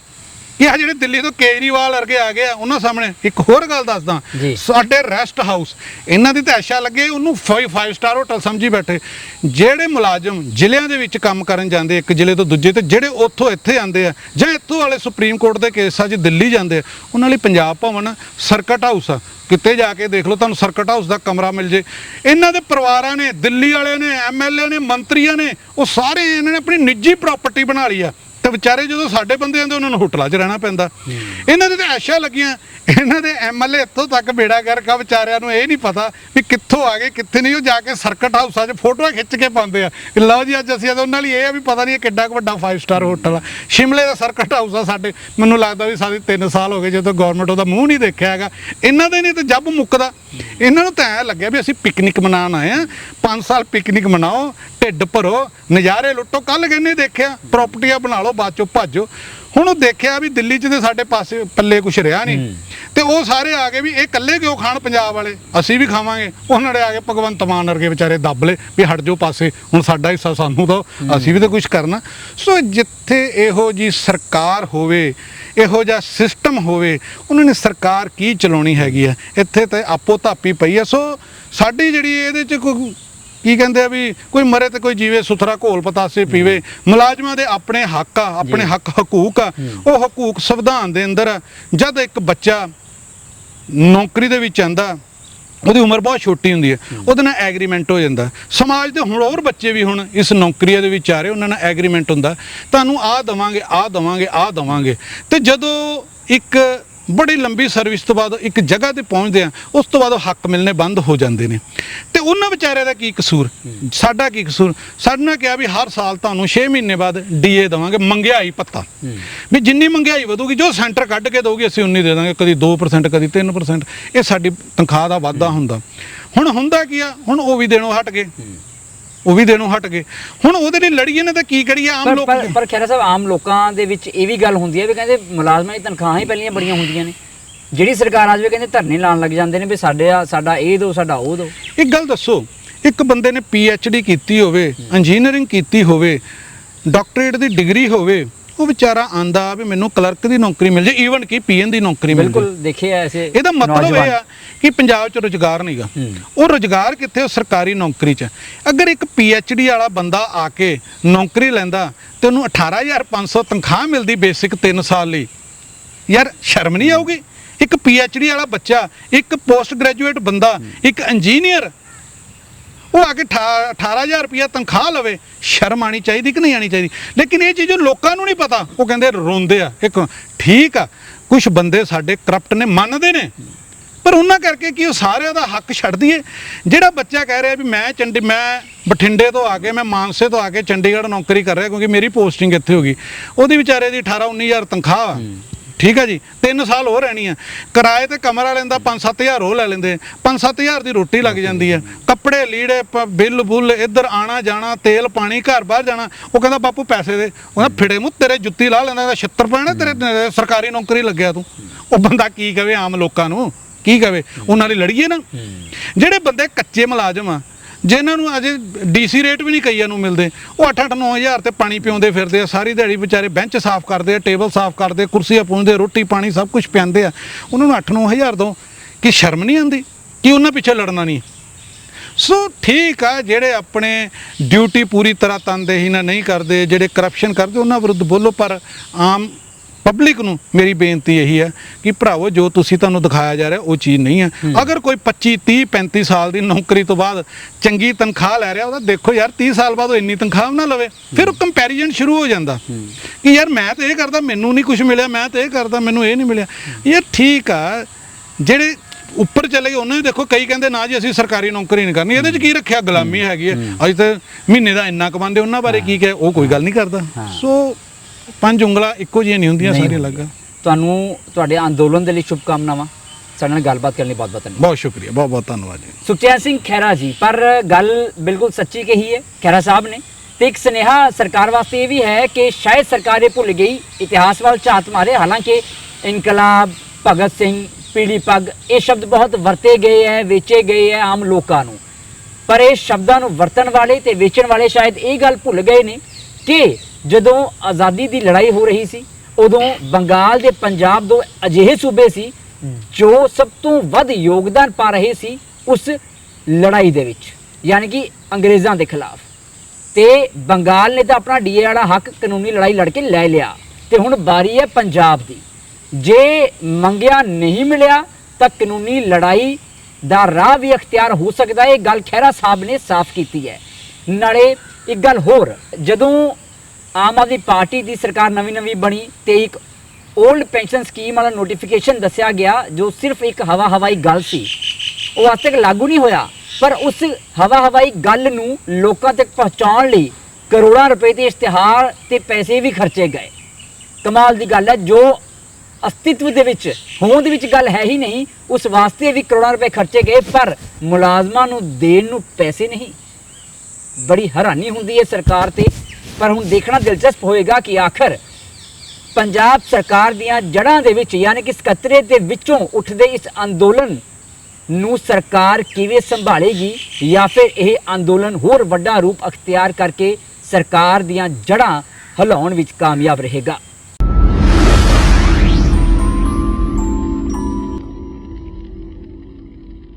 ਕਿ ਆ ਜਿਹੜੇ ਦਿੱਲੀ ਤੋਂ ਕੇਜਰੀਵਾਲ ਵਰਗੇ ਆ ਗਏ ਆ ਉਹਨਾਂ ਸਾਹਮਣੇ ਇੱਕ ਹੋਰ ਗੱਲ ਦੱਸਦਾ। ਜੀ। ਸਾਡੇ ਰੈਸਟ ਹਾਊਸ ਇਹਨਾਂ ਦੀ ਤਾਂ ਐਸ਼ਾ ਲੱਗੇ ਉਹਨੂੰ 5 ਸਟਾਰ ਹੋਟਲ ਸਮਝੀ ਬੈਠੇ। ਜਿਹੜੇ ਮੁਲਾਜ਼ਮ ਜ਼ਿਲ੍ਹਿਆਂ ਦੇ ਵਿੱਚ ਕੰਮ ਕਰਨ ਜਾਂਦੇ ਇੱਕ ਜ਼ਿਲ੍ਹੇ ਤੋਂ ਦੂਜੇ ਤੇ ਜਿਹੜੇ ਉੱਥੋਂ ਇੱਥੇ ਆਉਂਦੇ ਆ ਜਾਂ ਇੱਥੋਂ ਵਾਲੇ ਸੁਪਰੀਮ ਕੋਰਟ ਦੇ ਕੇਸਾਂ 'ਚ ਦਿੱਲੀ ਜਾਂਦੇ ਆ ਉਹਨਾਂ ਲਈ ਪੰਜਾਬ ਭਵਨ ਸਰਕਟ ਹਾਊਸ ਆ। ਕਿਤੇ ਜਾ ਕੇ ਦੇਖ ਲਓ ਤੁਹਾਨੂੰ ਸਰਕਟ ਹਾਊਸ ਦਾ ਕਮਰਾ ਮਿਲ ਜੇ। ਇਹਨਾਂ ਦੇ ਪਰਿਵਾਰਾਂ ਨੇ ਦਿੱਲੀ ਵਾਲਿਆਂ ਨੇ ਐਮਐਲਏ ਨੇ ਮੰਤਰੀਆਂ ਨੇ ਉਹ ਸਾਰੇ ਇਹਨਾਂ ਨੇ ਆਪਣੀ ਨਿੱਜੀ ਪ੍ਰਾਪਰਟੀ ਬਣਾ ਲਈ ਆ। ਤੇ ਵਿਚਾਰੇ ਜਦੋਂ ਸਾਡੇ ਬੰਦੇ ਆਉਂਦੇ, ਉਹਨਾਂ ਨੂੰ ਹੋਟਲਾਂ 'ਚ ਰਹਿਣਾ ਪੈਂਦਾ। ਇਹਨਾਂ ਦੇ ਤਾਂ ਐਸ਼ਾ ਲੱਗੀਆਂ। ਇਹਨਾਂ ਦੇ ਐਮਐਲਏ ਇੱਥੋਂ ਤੱਕ ਬੇੜਾ ਗਰਕਾ ਵਿਚਾਰਿਆਂ ਨੂੰ ਇਹ ਨਹੀਂ ਪਤਾ ਵੀ ਕਿੱਥੋਂ ਆ ਗਏ, ਕਿੱਥੇ ਨਹੀਂ। ਉਹ ਜਾ ਕੇ ਸਰਕਟ ਹਾਊਸਾਂ 'ਚ ਫੋਟੋਆਂ ਖਿੱਚ ਕੇ ਪਾਉਂਦੇ ਆ। ਲਓ ਜੀ, ਅੱਜ ਅਸੀਂ ਉਹਨਾਂ ਲਈ ਇਹ ਆ ਵੀ ਪਤਾ ਨਹੀਂ ਇਹ ਕਿੱਡਾ ਕੁ ਵੱਡਾ 5 ਸਟਾਰ ਹੋਟਲ ਆ। ਸ਼ਿਮਲੇ ਦਾ ਸਰਕਟ ਹਾਊਸ ਆ ਸਾਡੇ। ਮੈਨੂੰ ਲੱਗਦਾ ਵੀ ਸਾਡੇ 3 ਸਾਲ ਹੋ ਗਏ ਜਦੋਂ ਗਵਰਨਮੈਂਟ ਉਹਦਾ ਮੂੰਹ ਨਹੀਂ ਦੇਖਿਆ ਹੈਗਾ। ਇਹਨਾਂ ਦੇ ਨਹੀਂ ਤਾਂ ਜੱਬ ਮੁੱਕਦਾ। ਇਹਨਾਂ ਨੂੰ ਤਾਂ ਐ ਲੱਗਿਆ ਵੀ ਅਸੀਂ ਪਿਕਨਿਕ ਮਨਾਉਣ ਆਏ ਆ। 5 ਸਾਲ ਪਿਕਨਿਕ ਮਨਾਓ, ਢਿੱਡ ਭਰੋ, ਨਜ਼ਾਰੇ ਲੁੱਟੋ। ਕੱਲ ਕਿੰਨੇ ਦੇਖਿਆ ਪ੍ਰਾਪਰਟੀਆਂ ਬਣਾ ਲਓ ਬਾਅਦ ਚੋਂ ਭੱਜੋ। ਹੁਣ ਉਹ ਦੇਖਿਆ ਵੀ ਦਿੱਲੀ 'ਚ ਤੇ ਸਾਡੇ ਪਾਸੇ ਪੱਲੇ ਕੁਛ ਰਿਹਾ ਨਹੀਂ। ਤੇ ਉਹ ਸਾਰੇ ਆ ਗਏ ਵੀ ਇਹ ਇਕੱਲੇ ਕਿਉਂ ਖਾਣ ਪੰਜਾਬ ਵਾਲੇ? ਅਸੀਂ ਵੀ ਖਾਵਾਂਗੇ। ਉਹਨਾਂ ਨੇ ਆ ਕੇ ਭਗਵੰਤ ਮਾਨ ਵਰਗੇ ਵਿਚਾਰੇ ਦੱਬ ਲਏ ਵੀ ਹਟ ਜਾਓ ਪਾਸੇ ਹੁਣ ਸਾਡਾ ਹਿੱਸਾ ਸਾਨੂੰ ਦੋ ਅਸੀਂ ਵੀ ਤਾਂ ਕੁਝ ਕਰਨਾ। ਸੋ ਜਿੱਥੇ ਇਹੋ ਜੀ ਸਰਕਾਰ ਹੋਵੇ ਇਹੋ ਜਿਹਾ ਸਿਸਟਮ ਹੋਵੇ ਉਹਨਾਂ ਨੇ ਸਰਕਾਰ ਕੀ ਚਲਾਉਣੀ ਹੈਗੀ ਆ? ਇੱਥੇ ਤੇ ਆਪੋ ਧਾਪੀ ਪਈ ਆ। ਸੋ ਸਾਡੀ ਜਿਹੜੀ ਇਹਦੇ 'ਚ ਕੋਈ ਕੀ ਕਹਿੰਦੇ ਆ ਵੀ ਕੋਈ ਮਰੇ ਤੇ ਕੋਈ ਜੀਵੇ ਸੁਥਰਾ ਘੋਲ ਪਤਾਸੇ ਪੀਵੇ। ਮੁਲਾਜ਼ਮਾਂ ਦੇ ਆਪਣੇ ਹੱਕ ਆ ਆਪਣੇ ਹੱਕ ਹਕੂਕ ਆ। ਉਹ ਹਕੂਕ ਸੰਵਿਧਾਨ ਦੇ ਅੰਦਰ ਆ। ਜਦ ਇੱਕ ਬੱਚਾ ਨੌਕਰੀ ਦੇ ਵਿੱਚ ਆਂਦਾ ਉਹਦੀ ਉਮਰ ਬਹੁਤ ਛੋਟੀ ਹੁੰਦੀ ਹੈ। ਉਹਦੇ ਨਾਲ ਐਗਰੀਮੈਂਟ ਹੋ ਜਾਂਦਾ। ਸਮਾਜ ਦੇ ਹੁਣ ਹੋਰ ਬੱਚੇ ਵੀ ਹੁਣ ਇਸ ਨੌਕਰੀਆਂ ਦੇ ਵਿੱਚ ਆ ਰਹੇ ਉਹਨਾਂ ਨਾਲ ਐਗਰੀਮੈਂਟ ਹੁੰਦਾ। ਤੁਹਾਨੂੰ ਆਹ ਦਵਾਂਗੇ ਆਹ ਦਵਾਂਗੇ ਆਹ ਦਵਾਂਗੇ। ਤੇ ਜਦੋਂ ਇੱਕ ਬੜੀ ਲੰਬੀ ਸਰਵਿਸ ਤੋਂ ਬਾਅਦ ਇੱਕ ਜਗ੍ਹਾ ਤੇ ਪਹੁੰਚਦੇ ਆ ਉਸ ਤੋਂ ਬਾਅਦ ਉਹ ਹੱਕ ਮਿਲਨੇ ਬੰਦ ਹੋ ਜਾਂਦੇ ਨੇ। ਤੇ ਉਹਨਾਂ ਵਿਚਾਰਿਆਂ ਦਾ ਕੀ ਕਸੂਰ? ਸਾਡਾ ਕੀ ਕਸੂਰ? ਸਾਡੇ ਨਾਲ ਕਿਹਾ ਵੀ ਹਰ ਸਾਲ ਤੁਹਾਨੂੰ 6 ਮਹੀਨੇ ਬਾਅਦ ਡੀਏ ਦਵਾਂਗੇ ਮੰਗਿਆਈ ਭੱਤਾ ਵੀ ਜਿੰਨੀ ਮੰਗਿਆਈ ਵਧੂਗੀ, ਜੋ ਸੈਂਟਰ ਕੱਢ ਕੇ ਦਊਗੀ, ਅਸੀਂ ਉਨੀ ਦੇ ਦਾਂਗੇ, ਕਦੀ 2% ਕਦੀ 3% ਇਹ ਸਾਡੀ ਤਨਖਾਹ ਦਾ ਵਾਧਾ ਹੁੰਦਾ। ਹੁਣ ਹੁੰਦਾ ਕੀ ਆ? ਹੁਣ ਉਹ ਵੀ ਦੇਣੋਂ ਹਟ ਗਏ। ਉਹ ਵੀ ਦੇਣੋਂ ਹਟ ਗਏ। ਹੁਣ ਉਹਦੇ ਲਈ ਲੜੀਏ ਨਾ ਤਾਂ ਕੀ ਕਰੀਏ ਆਮ ਪਰ ਲੋਕ ਪਰ ਪਰ ਖੈਰਾ ਸਾਹਿਬ ਆਮ ਲੋਕਾਂ ਦੇ ਵਿੱਚ ਇਹ ਵੀ ਗੱਲ ਹੁੰਦੀ ਹੈ ਵੀ ਕਹਿੰਦੇ ਮੁਲਾਜ਼ਮਾਂ ਦੀ ਤਨਖਾਹਾਂ ਹੀ ਪਹਿਲੀਆਂ ਬੜੀਆਂ ਹੁੰਦੀਆਂ ਨੇ। ਜਿਹੜੀ ਸਰਕਾਰ ਆ ਜਾਵੇ ਕਹਿੰਦੇ ਧਰਨੇ ਲਾਉਣ ਲੱਗ ਜਾਂਦੇ ਨੇ ਵੀ ਸਾਡੇ ਆ ਸਾਡਾ ਇਹ ਦਿਓ ਸਾਡਾ ਉਹ ਦਿਓ ਇੱਕ ਗੱਲ ਦੱਸੋ ਇੱਕ ਬੰਦੇ ਨੇ ਪੀ ਐਚ ਡੀ ਕੀਤੀ ਹੋਵੇ ਇੰਜੀਨੀਅਰਿੰਗ ਕੀਤੀ ਹੋਵੇ ਡਾਕਟਰੇਟ ਦੀ ਡਿਗਰੀ ਹੋਵੇ ਉਹ ਵਿਚਾਰਾ ਆਂਦਾ ਵੀ ਮੈਨੂੰ ਕਲਰਕ ਦੀ ਨੌਕਰੀ ਮਿਲ ਜੇ ਈਵਨ ਕਿ ਪੀਐਨ ਦੀ ਨੌਕਰੀ ਮਿਲ ਜੇ। ਬਿਲਕੁਲ ਦੇਖੇ ਆ ਐਸੇ ਇਹਦਾ ਮਤਲਬ। ਇਹ ਆ ਕਿ ਪੰਜਾਬ 'ਚ ਰੁਜ਼ਗਾਰ ਨਹੀਂਗਾ। ਉਹ ਰੁਜ਼ਗਾਰ ਕਿੱਥੇ ਉਹ ਸਰਕਾਰੀ ਨੌਕਰੀ 'ਚ। ਅਗਰ ਇੱਕ ਡੀ ਵਾਲਾ ਬੰਦਾ ਆ ਕੇ ਨੌਕਰੀ ਲੈਂਦਾ ਤੇ ਉਹਨੂੰ 18500 ਤਨਖਾਹ ਮਿਲਦੀ ਬੇਸਿਕ 3 ਸਾਲ ਲਈ। ਯਾਰ ਸ਼ਰਮ ਨਹੀਂ ਆਊਗੀ? ਇੱਕ ਡੀ ਵਾਲਾ ਬੱਚਾ ਇੱਕ ਪੋਸਟ ਗ੍ਰੈਜੂਏਟ ਬੰਦਾ ਇੱਕ ਇੰਜੀਨੀਅਰ ਉਹ ਆ ਕੇ 18000 ਰੁਪਇਆ ਤਨਖਾਹ ਲਵੇ, ਸ਼ਰਮ ਆਣੀ ਚਾਹੀਦੀ ਕਿ ਨਹੀਂ ਆਣੀ ਚਾਹੀਦੀ? ਲੇਕਿਨ ਇਹ ਚੀਜ਼ ਲੋਕਾਂ ਨੂੰ ਨਹੀਂ ਪਤਾ। ਉਹ ਕਹਿੰਦੇ ਰੋਂਦੇ ਆ, ਇੱਕ ਠੀਕ ਆ ਕੁਝ ਬੰਦੇ ਸਾਡੇ ਕਰਪਟ ਨੇ, ਮੰਨਦੇ ਨੇ। ਪਰ ਉਹਨਾਂ ਕਰਕੇ ਕੀ ਉਹ ਸਾਰਿਆਂ ਦਾ ਹੱਕ ਛੱਡ ਦਈਏ? ਜਿਹੜਾ ਬੱਚਾ ਕਹਿ ਰਿਹਾ ਵੀ ਮੈਂ ਚੰਡੀ, ਮੈਂ ਬਠਿੰਡੇ ਤੋਂ ਆ ਕੇ, ਮੈਂ ਮਾਨਸੇ ਤੋਂ ਆ ਕੇ ਚੰਡੀਗੜ੍ਹ ਨੌਕਰੀ ਕਰ ਰਿਹਾ ਕਿਉਂਕਿ ਮੇਰੀ ਪੋਸਟਿੰਗ ਇੱਥੇ ਹੋ ਗਈ। ਉਹਦੀ ਵਿਚਾਰੇ ਦੀ 18 19000 ਤਨਖਾਹ ਆ। ਠੀਕ ਆ ਜੀ? 3 ਸਾਲ ਹੋਰ ਰਹਿਣੀ ਆ। ਕਿਰਾਏ ਤੇ ਕਮਰਾ ਲੈਂਦਾ 5-7000 ਉਹ ਲੈ ਲੈਂਦੇ। 5-7000 ਦੀ ਰੋਟੀ ਲੱਗ ਜਾਂਦੀ ਆ। ਕੱਪੜੇ ਲੀੜੇ ਬਿੱਲ ਬੁੱਲ ਇੱਧਰ ਆਣਾ ਜਾਣਾ ਤੇਲ ਪਾਣੀ ਘਰ ਬਾਹਰ ਜਾਣਾ। ਉਹ ਕਹਿੰਦਾ ਬਾਪੂ ਪੈਸੇ ਦੇ। ਉਹ ਕਹਿੰਦਾ ਫਿੜੇ ਮੂੰਹ ਤੇਰੇ ਜੁੱਤੀ ਲਾ ਲੈਂਦਾ ਇਹਦਾ ਛਿੱਤਰ ਪੈਣਾ ਤੇਰੇ ਸਰਕਾਰੀ ਨੌਕਰੀ ਲੱਗਿਆ ਤੂੰ। ਉਹ ਬੰਦਾ ਕੀ ਕਵੇ ਆਮ ਲੋਕਾਂ ਨੂੰ? ਕੀ ਕਵੇ? ਉਹਨਾਂ ਲਈ ਲੜੀਏ ਨਾ। ਜਿਹੜੇ ਬੰਦੇ ਕੱਚੇ ਮੁਲਾਜ਼ਮ ਆ ਜਿਨ੍ਹਾਂ ਨੂੰ ਅਜੇ ਡੀਸੀ ਰੇਟ ਵੀ ਨਹੀਂ ਕਈਆਂ ਨੂੰ ਮਿਲਦੇ, ਉਹ 8-8 9000 ਤੇ ਪਾਣੀ ਪਿਉਂਦੇ ਫਿਰਦੇ ਆ, ਸਾਰੀ ਦਿਹਾੜੀ ਵਿਚਾਰੇ ਬੈਂਚ ਸਾਫ਼ ਕਰਦੇ ਆ, ਟੇਬਲ ਸਾਫ਼ ਕਰਦੇ ਕੁਰਸੀਆਂ ਪੂੰਝਦੇ ਰੋਟੀ ਪਾਣੀ ਸਭ ਕੁਝ ਪਿਆਉਂਦੇ ਆ। ਉਹਨਾਂ ਨੂੰ 8-9000 ਦੋ, ਕਿ ਸ਼ਰਮ ਨਹੀਂ ਆਉਂਦੀ? ਕਿ ਉਹਨਾਂ ਪਿੱਛੇ ਲੜਨਾ ਨਹੀਂ? ਸੋ ਠੀਕ ਆ, ਜਿਹੜੇ ਆਪਣੇ ਡਿਊਟੀ ਪੂਰੀ ਤਰ੍ਹਾਂ ਤਨਦੇਹੀ ਨਾਲ ਨਹੀਂ ਕਰਦੇ, ਜਿਹੜੇ ਕਰਪਸ਼ਨ ਕਰਦੇ, ਉਹਨਾਂ ਵਿਰੁੱਧ ਬੋਲੋ, ਪਰ ਆਮ ਪਬਲਿਕ ਨੂੰ ਮੇਰੀ ਬੇਨਤੀ ਇਹੀ ਹੈ ਕਿ ਭਰਾਵੋ ਜੋ ਤੁਸੀਂ ਤੁਹਾਨੂੰ ਦਿਖਾਇਆ ਜਾ ਰਿਹਾ ਉਹ ਚੀਜ਼ ਨਹੀਂ ਹੈ। ਅਗਰ ਕੋਈ 25 30 35 ਸਾਲ ਦੀ ਨੌਕਰੀ ਤੋਂ ਬਾਅਦ ਚੰਗੀ ਤਨਖਾਹ ਲੈ ਰਿਹਾ ਉਹਦਾ ਦੇਖੋ ਯਾਰ 30 ਸਾਲ ਬਾਅਦ ਉਹ ਇੰਨੀ ਤਨਖਾਹ ਨਾ ਲਵੇ ਫਿਰ ਉਹ ਕੰਪੈਰੀਜ਼ਨ ਸ਼ੁਰੂ ਹੋ ਜਾਂਦਾ। ਕਿ ਯਾਰ ਮੈਂ ਤਾਂ ਇਹ ਕਰਦਾ ਮੈਨੂੰ ਨਹੀਂ ਕੁਝ ਮਿਲਿਆ ਮੈਂ ਤਾਂ ਇਹ ਕਰਦਾ ਮੈਨੂੰ ਇਹ ਨਹੀਂ ਮਿਲਿਆ। ਯਾਰ ਠੀਕ ਆ ਜਿਹੜੇ ਉੱਪਰ ਚਲੇ ਗਏ ਉਹਨਾਂ ਨੇ ਦੇਖੋ ਕਈ ਕਹਿੰਦੇ ਨਾ ਜੀ ਅਸੀਂ ਸਰਕਾਰੀ ਨੌਕਰੀ ਨਹੀਂ ਕਰਨੀ। ਇਹਦੇ 'ਚ ਕੀ ਰੱਖਿਆ? ਗੁਲਾਮੀ ਹੈਗੀ ਹੈ। ਅੱਜ ਤੇ ਮਹੀਨੇ ਦਾ ਇੰਨਾ ਕਮਾਉਂਦੇ ਉਹਨਾਂ ਬਾਰੇ ਕੀ ਕਹੇ ਉਹ ਕੋਈ ਗੱਲ ਨਹੀਂ ਕਰਦਾ। ਸੋ ਪੰਜ ਉਂਗਲਾਂ ਇੱਕੋ ਜਿਹੀਆਂ ਨਹੀਂ ਹੁੰਦੀਆਂ ਸਾਰੀਆਂ। ਅਲੱਗ। ਤੁਹਾਨੂੰ ਤੁਹਾਡੇ ਅੰਦੋਲਨ ਦੇ ਲਈ ਸ਼ੁਭ ਕਾਮਨਾਵਾਂ ਸਾਡੇ ਨਾਲ ਗੱਲਬਾਤ ਕਰਨ ਲਈ ਬਹੁਤ ਬਹੁਤ ਧੰਨਵਾਦ। ਬਹੁਤ ਸ਼ੁਕਰੀਆ ਬਹੁਤ ਬਹੁਤ ਧੰਨਵਾਦ ਜੀ। ਸੁਖਚੈਨ ਸਿੰਘ ਖਹਿਰਾ ਜੀ ਪਰ ਗੱਲ ਬਿਲਕੁਲ ਸੱਚੀ ਕਹੀ ਹੈ ਖਹਿਰਾ ਸਾਹਿਬ ਨੇ। ਤੇ ਇੱਕ ਸੁਨੇਹਾ ਸਰਕਾਰ ਵਾਸਤੇ ਇਹ ਵੀ ਹੈ ਕਿ ਸ਼ਾਇਦ ਸਰਕਾਰ ਇਹ ਭੁੱਲ ਗਈ ਇਤਿਹਾਸ ਵੱਲ ਝਾਤ ਮਾਰੇ। ਹਾਲਾਂਕਿ ਇਨਕਲਾਬ ਭਗਤ ਸਿੰਘ ਪੀਲੀ ਪੱਗ ਇਹ ਸ਼ਬਦ ਬਹੁਤ ਵਰਤੇ ਗਏ ਹੈ ਵੇਚੇ ਗਏ ਹੈ ਆਮ ਲੋਕਾਂ ਨੂੰ। ਪਰ ਇਹ ਸ਼ਬਦਾਂ ਨੂੰ ਵਰਤਣ ਵਾਲੇ ਤੇ ਵੇਚਣ ਵਾਲੇ ਸ਼ਾਇਦ ਇਹ ਗੱਲ ਭੁੱਲ ਗਏ ਨੇ ਕਿ ਜਦੋਂ ਆਜ਼ਾਦੀ ਦੀ ਲੜਾਈ ਹੋ ਰਹੀ ਸੀ, ਉਦੋਂ ਬੰਗਾਲ ਦੇ ਪੰਜਾਬ ਦੋ ਅਜਿਹੇ ਸੂਬੇ ਸੀ ਜੋ ਸਭ ਤੋਂ ਵੱਧ ਯੋਗਦਾਨ ਪਾ ਰਹੇ ਸੀ ਉਸ ਲੜਾਈ ਦੇ ਵਿੱਚ, ਯਾਨੀ ਕਿ ਅੰਗਰੇਜ਼ਾਂ ਦੇ ਖਿਲਾਫ। ਤੇ ਬੰਗਾਲ ਨੇ ਤਾਂ ਆਪਣਾ ਡੀਏ ਵਾਲਾ ਹੱਕ ਕਾਨੂੰਨੀ ਲੜਾਈ ਲੜ ਕੇ ਲੈ ਲਿਆ ਤੇ ਹੁਣ ਬਾਰੀ ਹੈ ਪੰਜਾਬ ਦੀ। ਜੇ ਮੰਗਿਆ ਨਹੀਂ ਮਿਲਿਆ ਤਾਂ ਕਾਨੂੰਨੀ ਲੜਾਈ ਦਾ ਰਾਹ ਵੀ ਅਖਤਿਆਰ ਹੋ ਸਕਦਾ ਹੈ। ਇਹ ਗੱਲ ਖਹਿਰਾ ਸਾਹਿਬ ਨੇ ਸਾਫ਼ ਕੀਤੀ ਹੈ। ਨਾਲੇ ਇੱਕ ਗੱਲ ਹੋਰ, ਜਦੋਂ ਆਮ ਆਦਮੀ ਪਾਰਟੀ ਦੀ ਸਰਕਾਰ ਨਵੀਂ ਨਵੀਂ ਬਣੀ ਤੇ ਇੱਕ 올ਡ ਪੈਨਸ਼ਨ ਸਕੀਮ ਵਾਲਾ ਨੋਟੀਫਿਕੇਸ਼ਨ ਦੱਸਿਆ ਗਿਆ, ਜੋ ਸਿਰਫ ਇੱਕ ਹਵਾ ਹਵਾਈ ਗੱਲ ਸੀ। ਉਹ ਅੱਜ ਤੱਕ ਲਾਗੂ ਨਹੀਂ ਹੋਇਆ, ਪਰ ਉਸ ਹਵਾ ਹਵਾਈ ਗੱਲ ਨੂੰ ਲੋਕਾਂ ਤੱਕ ਪਹੁੰਚਾਉਣ ਲਈ ਕਰੋੜਾਂ ਰੁਪਏ ਦੇ ਇਸ਼ਤਿਹਾਰ ਤੇ ਪੈਸੇ ਵੀ ਖਰਚੇ ਗਏ। ਕਮਾਲ ਦੀ ਗੱਲ ਹੈ, ਜੋ ਅਸਤਿਤਵ ਦੇ ਵਿੱਚ, ਹੋਂਦ ਵਿੱਚ ਗੱਲ ਹੈ ਹੀ ਨਹੀਂ, ਉਸ ਵਾਸਤੇ ਵੀ ਕਰੋੜਾਂ ਰੁਪਏ ਖਰਚੇ ਗਏ, ਪਰ ਮੁਲਾਜ਼ਮਾਂ ਨੂੰ ਦੇਣ ਨੂੰ ਪੈਸੇ ਨਹੀਂ। ਬੜੀ ਹੈਰਾਨੀ ਹੁੰਦੀ ਹੈ ਸਰਕਾਰ ਤੇ। ਪਰ ਹੁਣ ਦੇਖਣਾ ਦਿਲਚਸਪ ਹੋਏਗਾ ਕਿ ਆਖਰ ਪੰਜਾਬ ਸਰਕਾਰ ਦੀਆਂ ਜੜ੍ਹਾਂ ਦੇ ਵਿੱਚ, ਯਾਨੀ ਕਿ ਸਕੱਤਰੇ ਦੇ ਵਿੱਚੋਂ ਉੱਠਦੇ ਇਸ ਅੰਦੋਲਨ ਨੂੰ ਸਰਕਾਰ ਕਿਵੇਂ ਸੰਭਾਲੇਗੀ ਜਾਂ ਫਿਰ ਇਹ ਅੰਦੋਲਨ ਹੋਰ ਵੱਡਾ ਰੂਪ ਅਖਤਿਆਰ ਕਰਕੇ ਸਰਕਾਰ ਦੀਆਂ ਜੜ੍ਹਾਂ ਹਿਲਾਉਣ ਵਿੱਚ ਕਾਮਯਾਬ ਰਹੇਗਾ?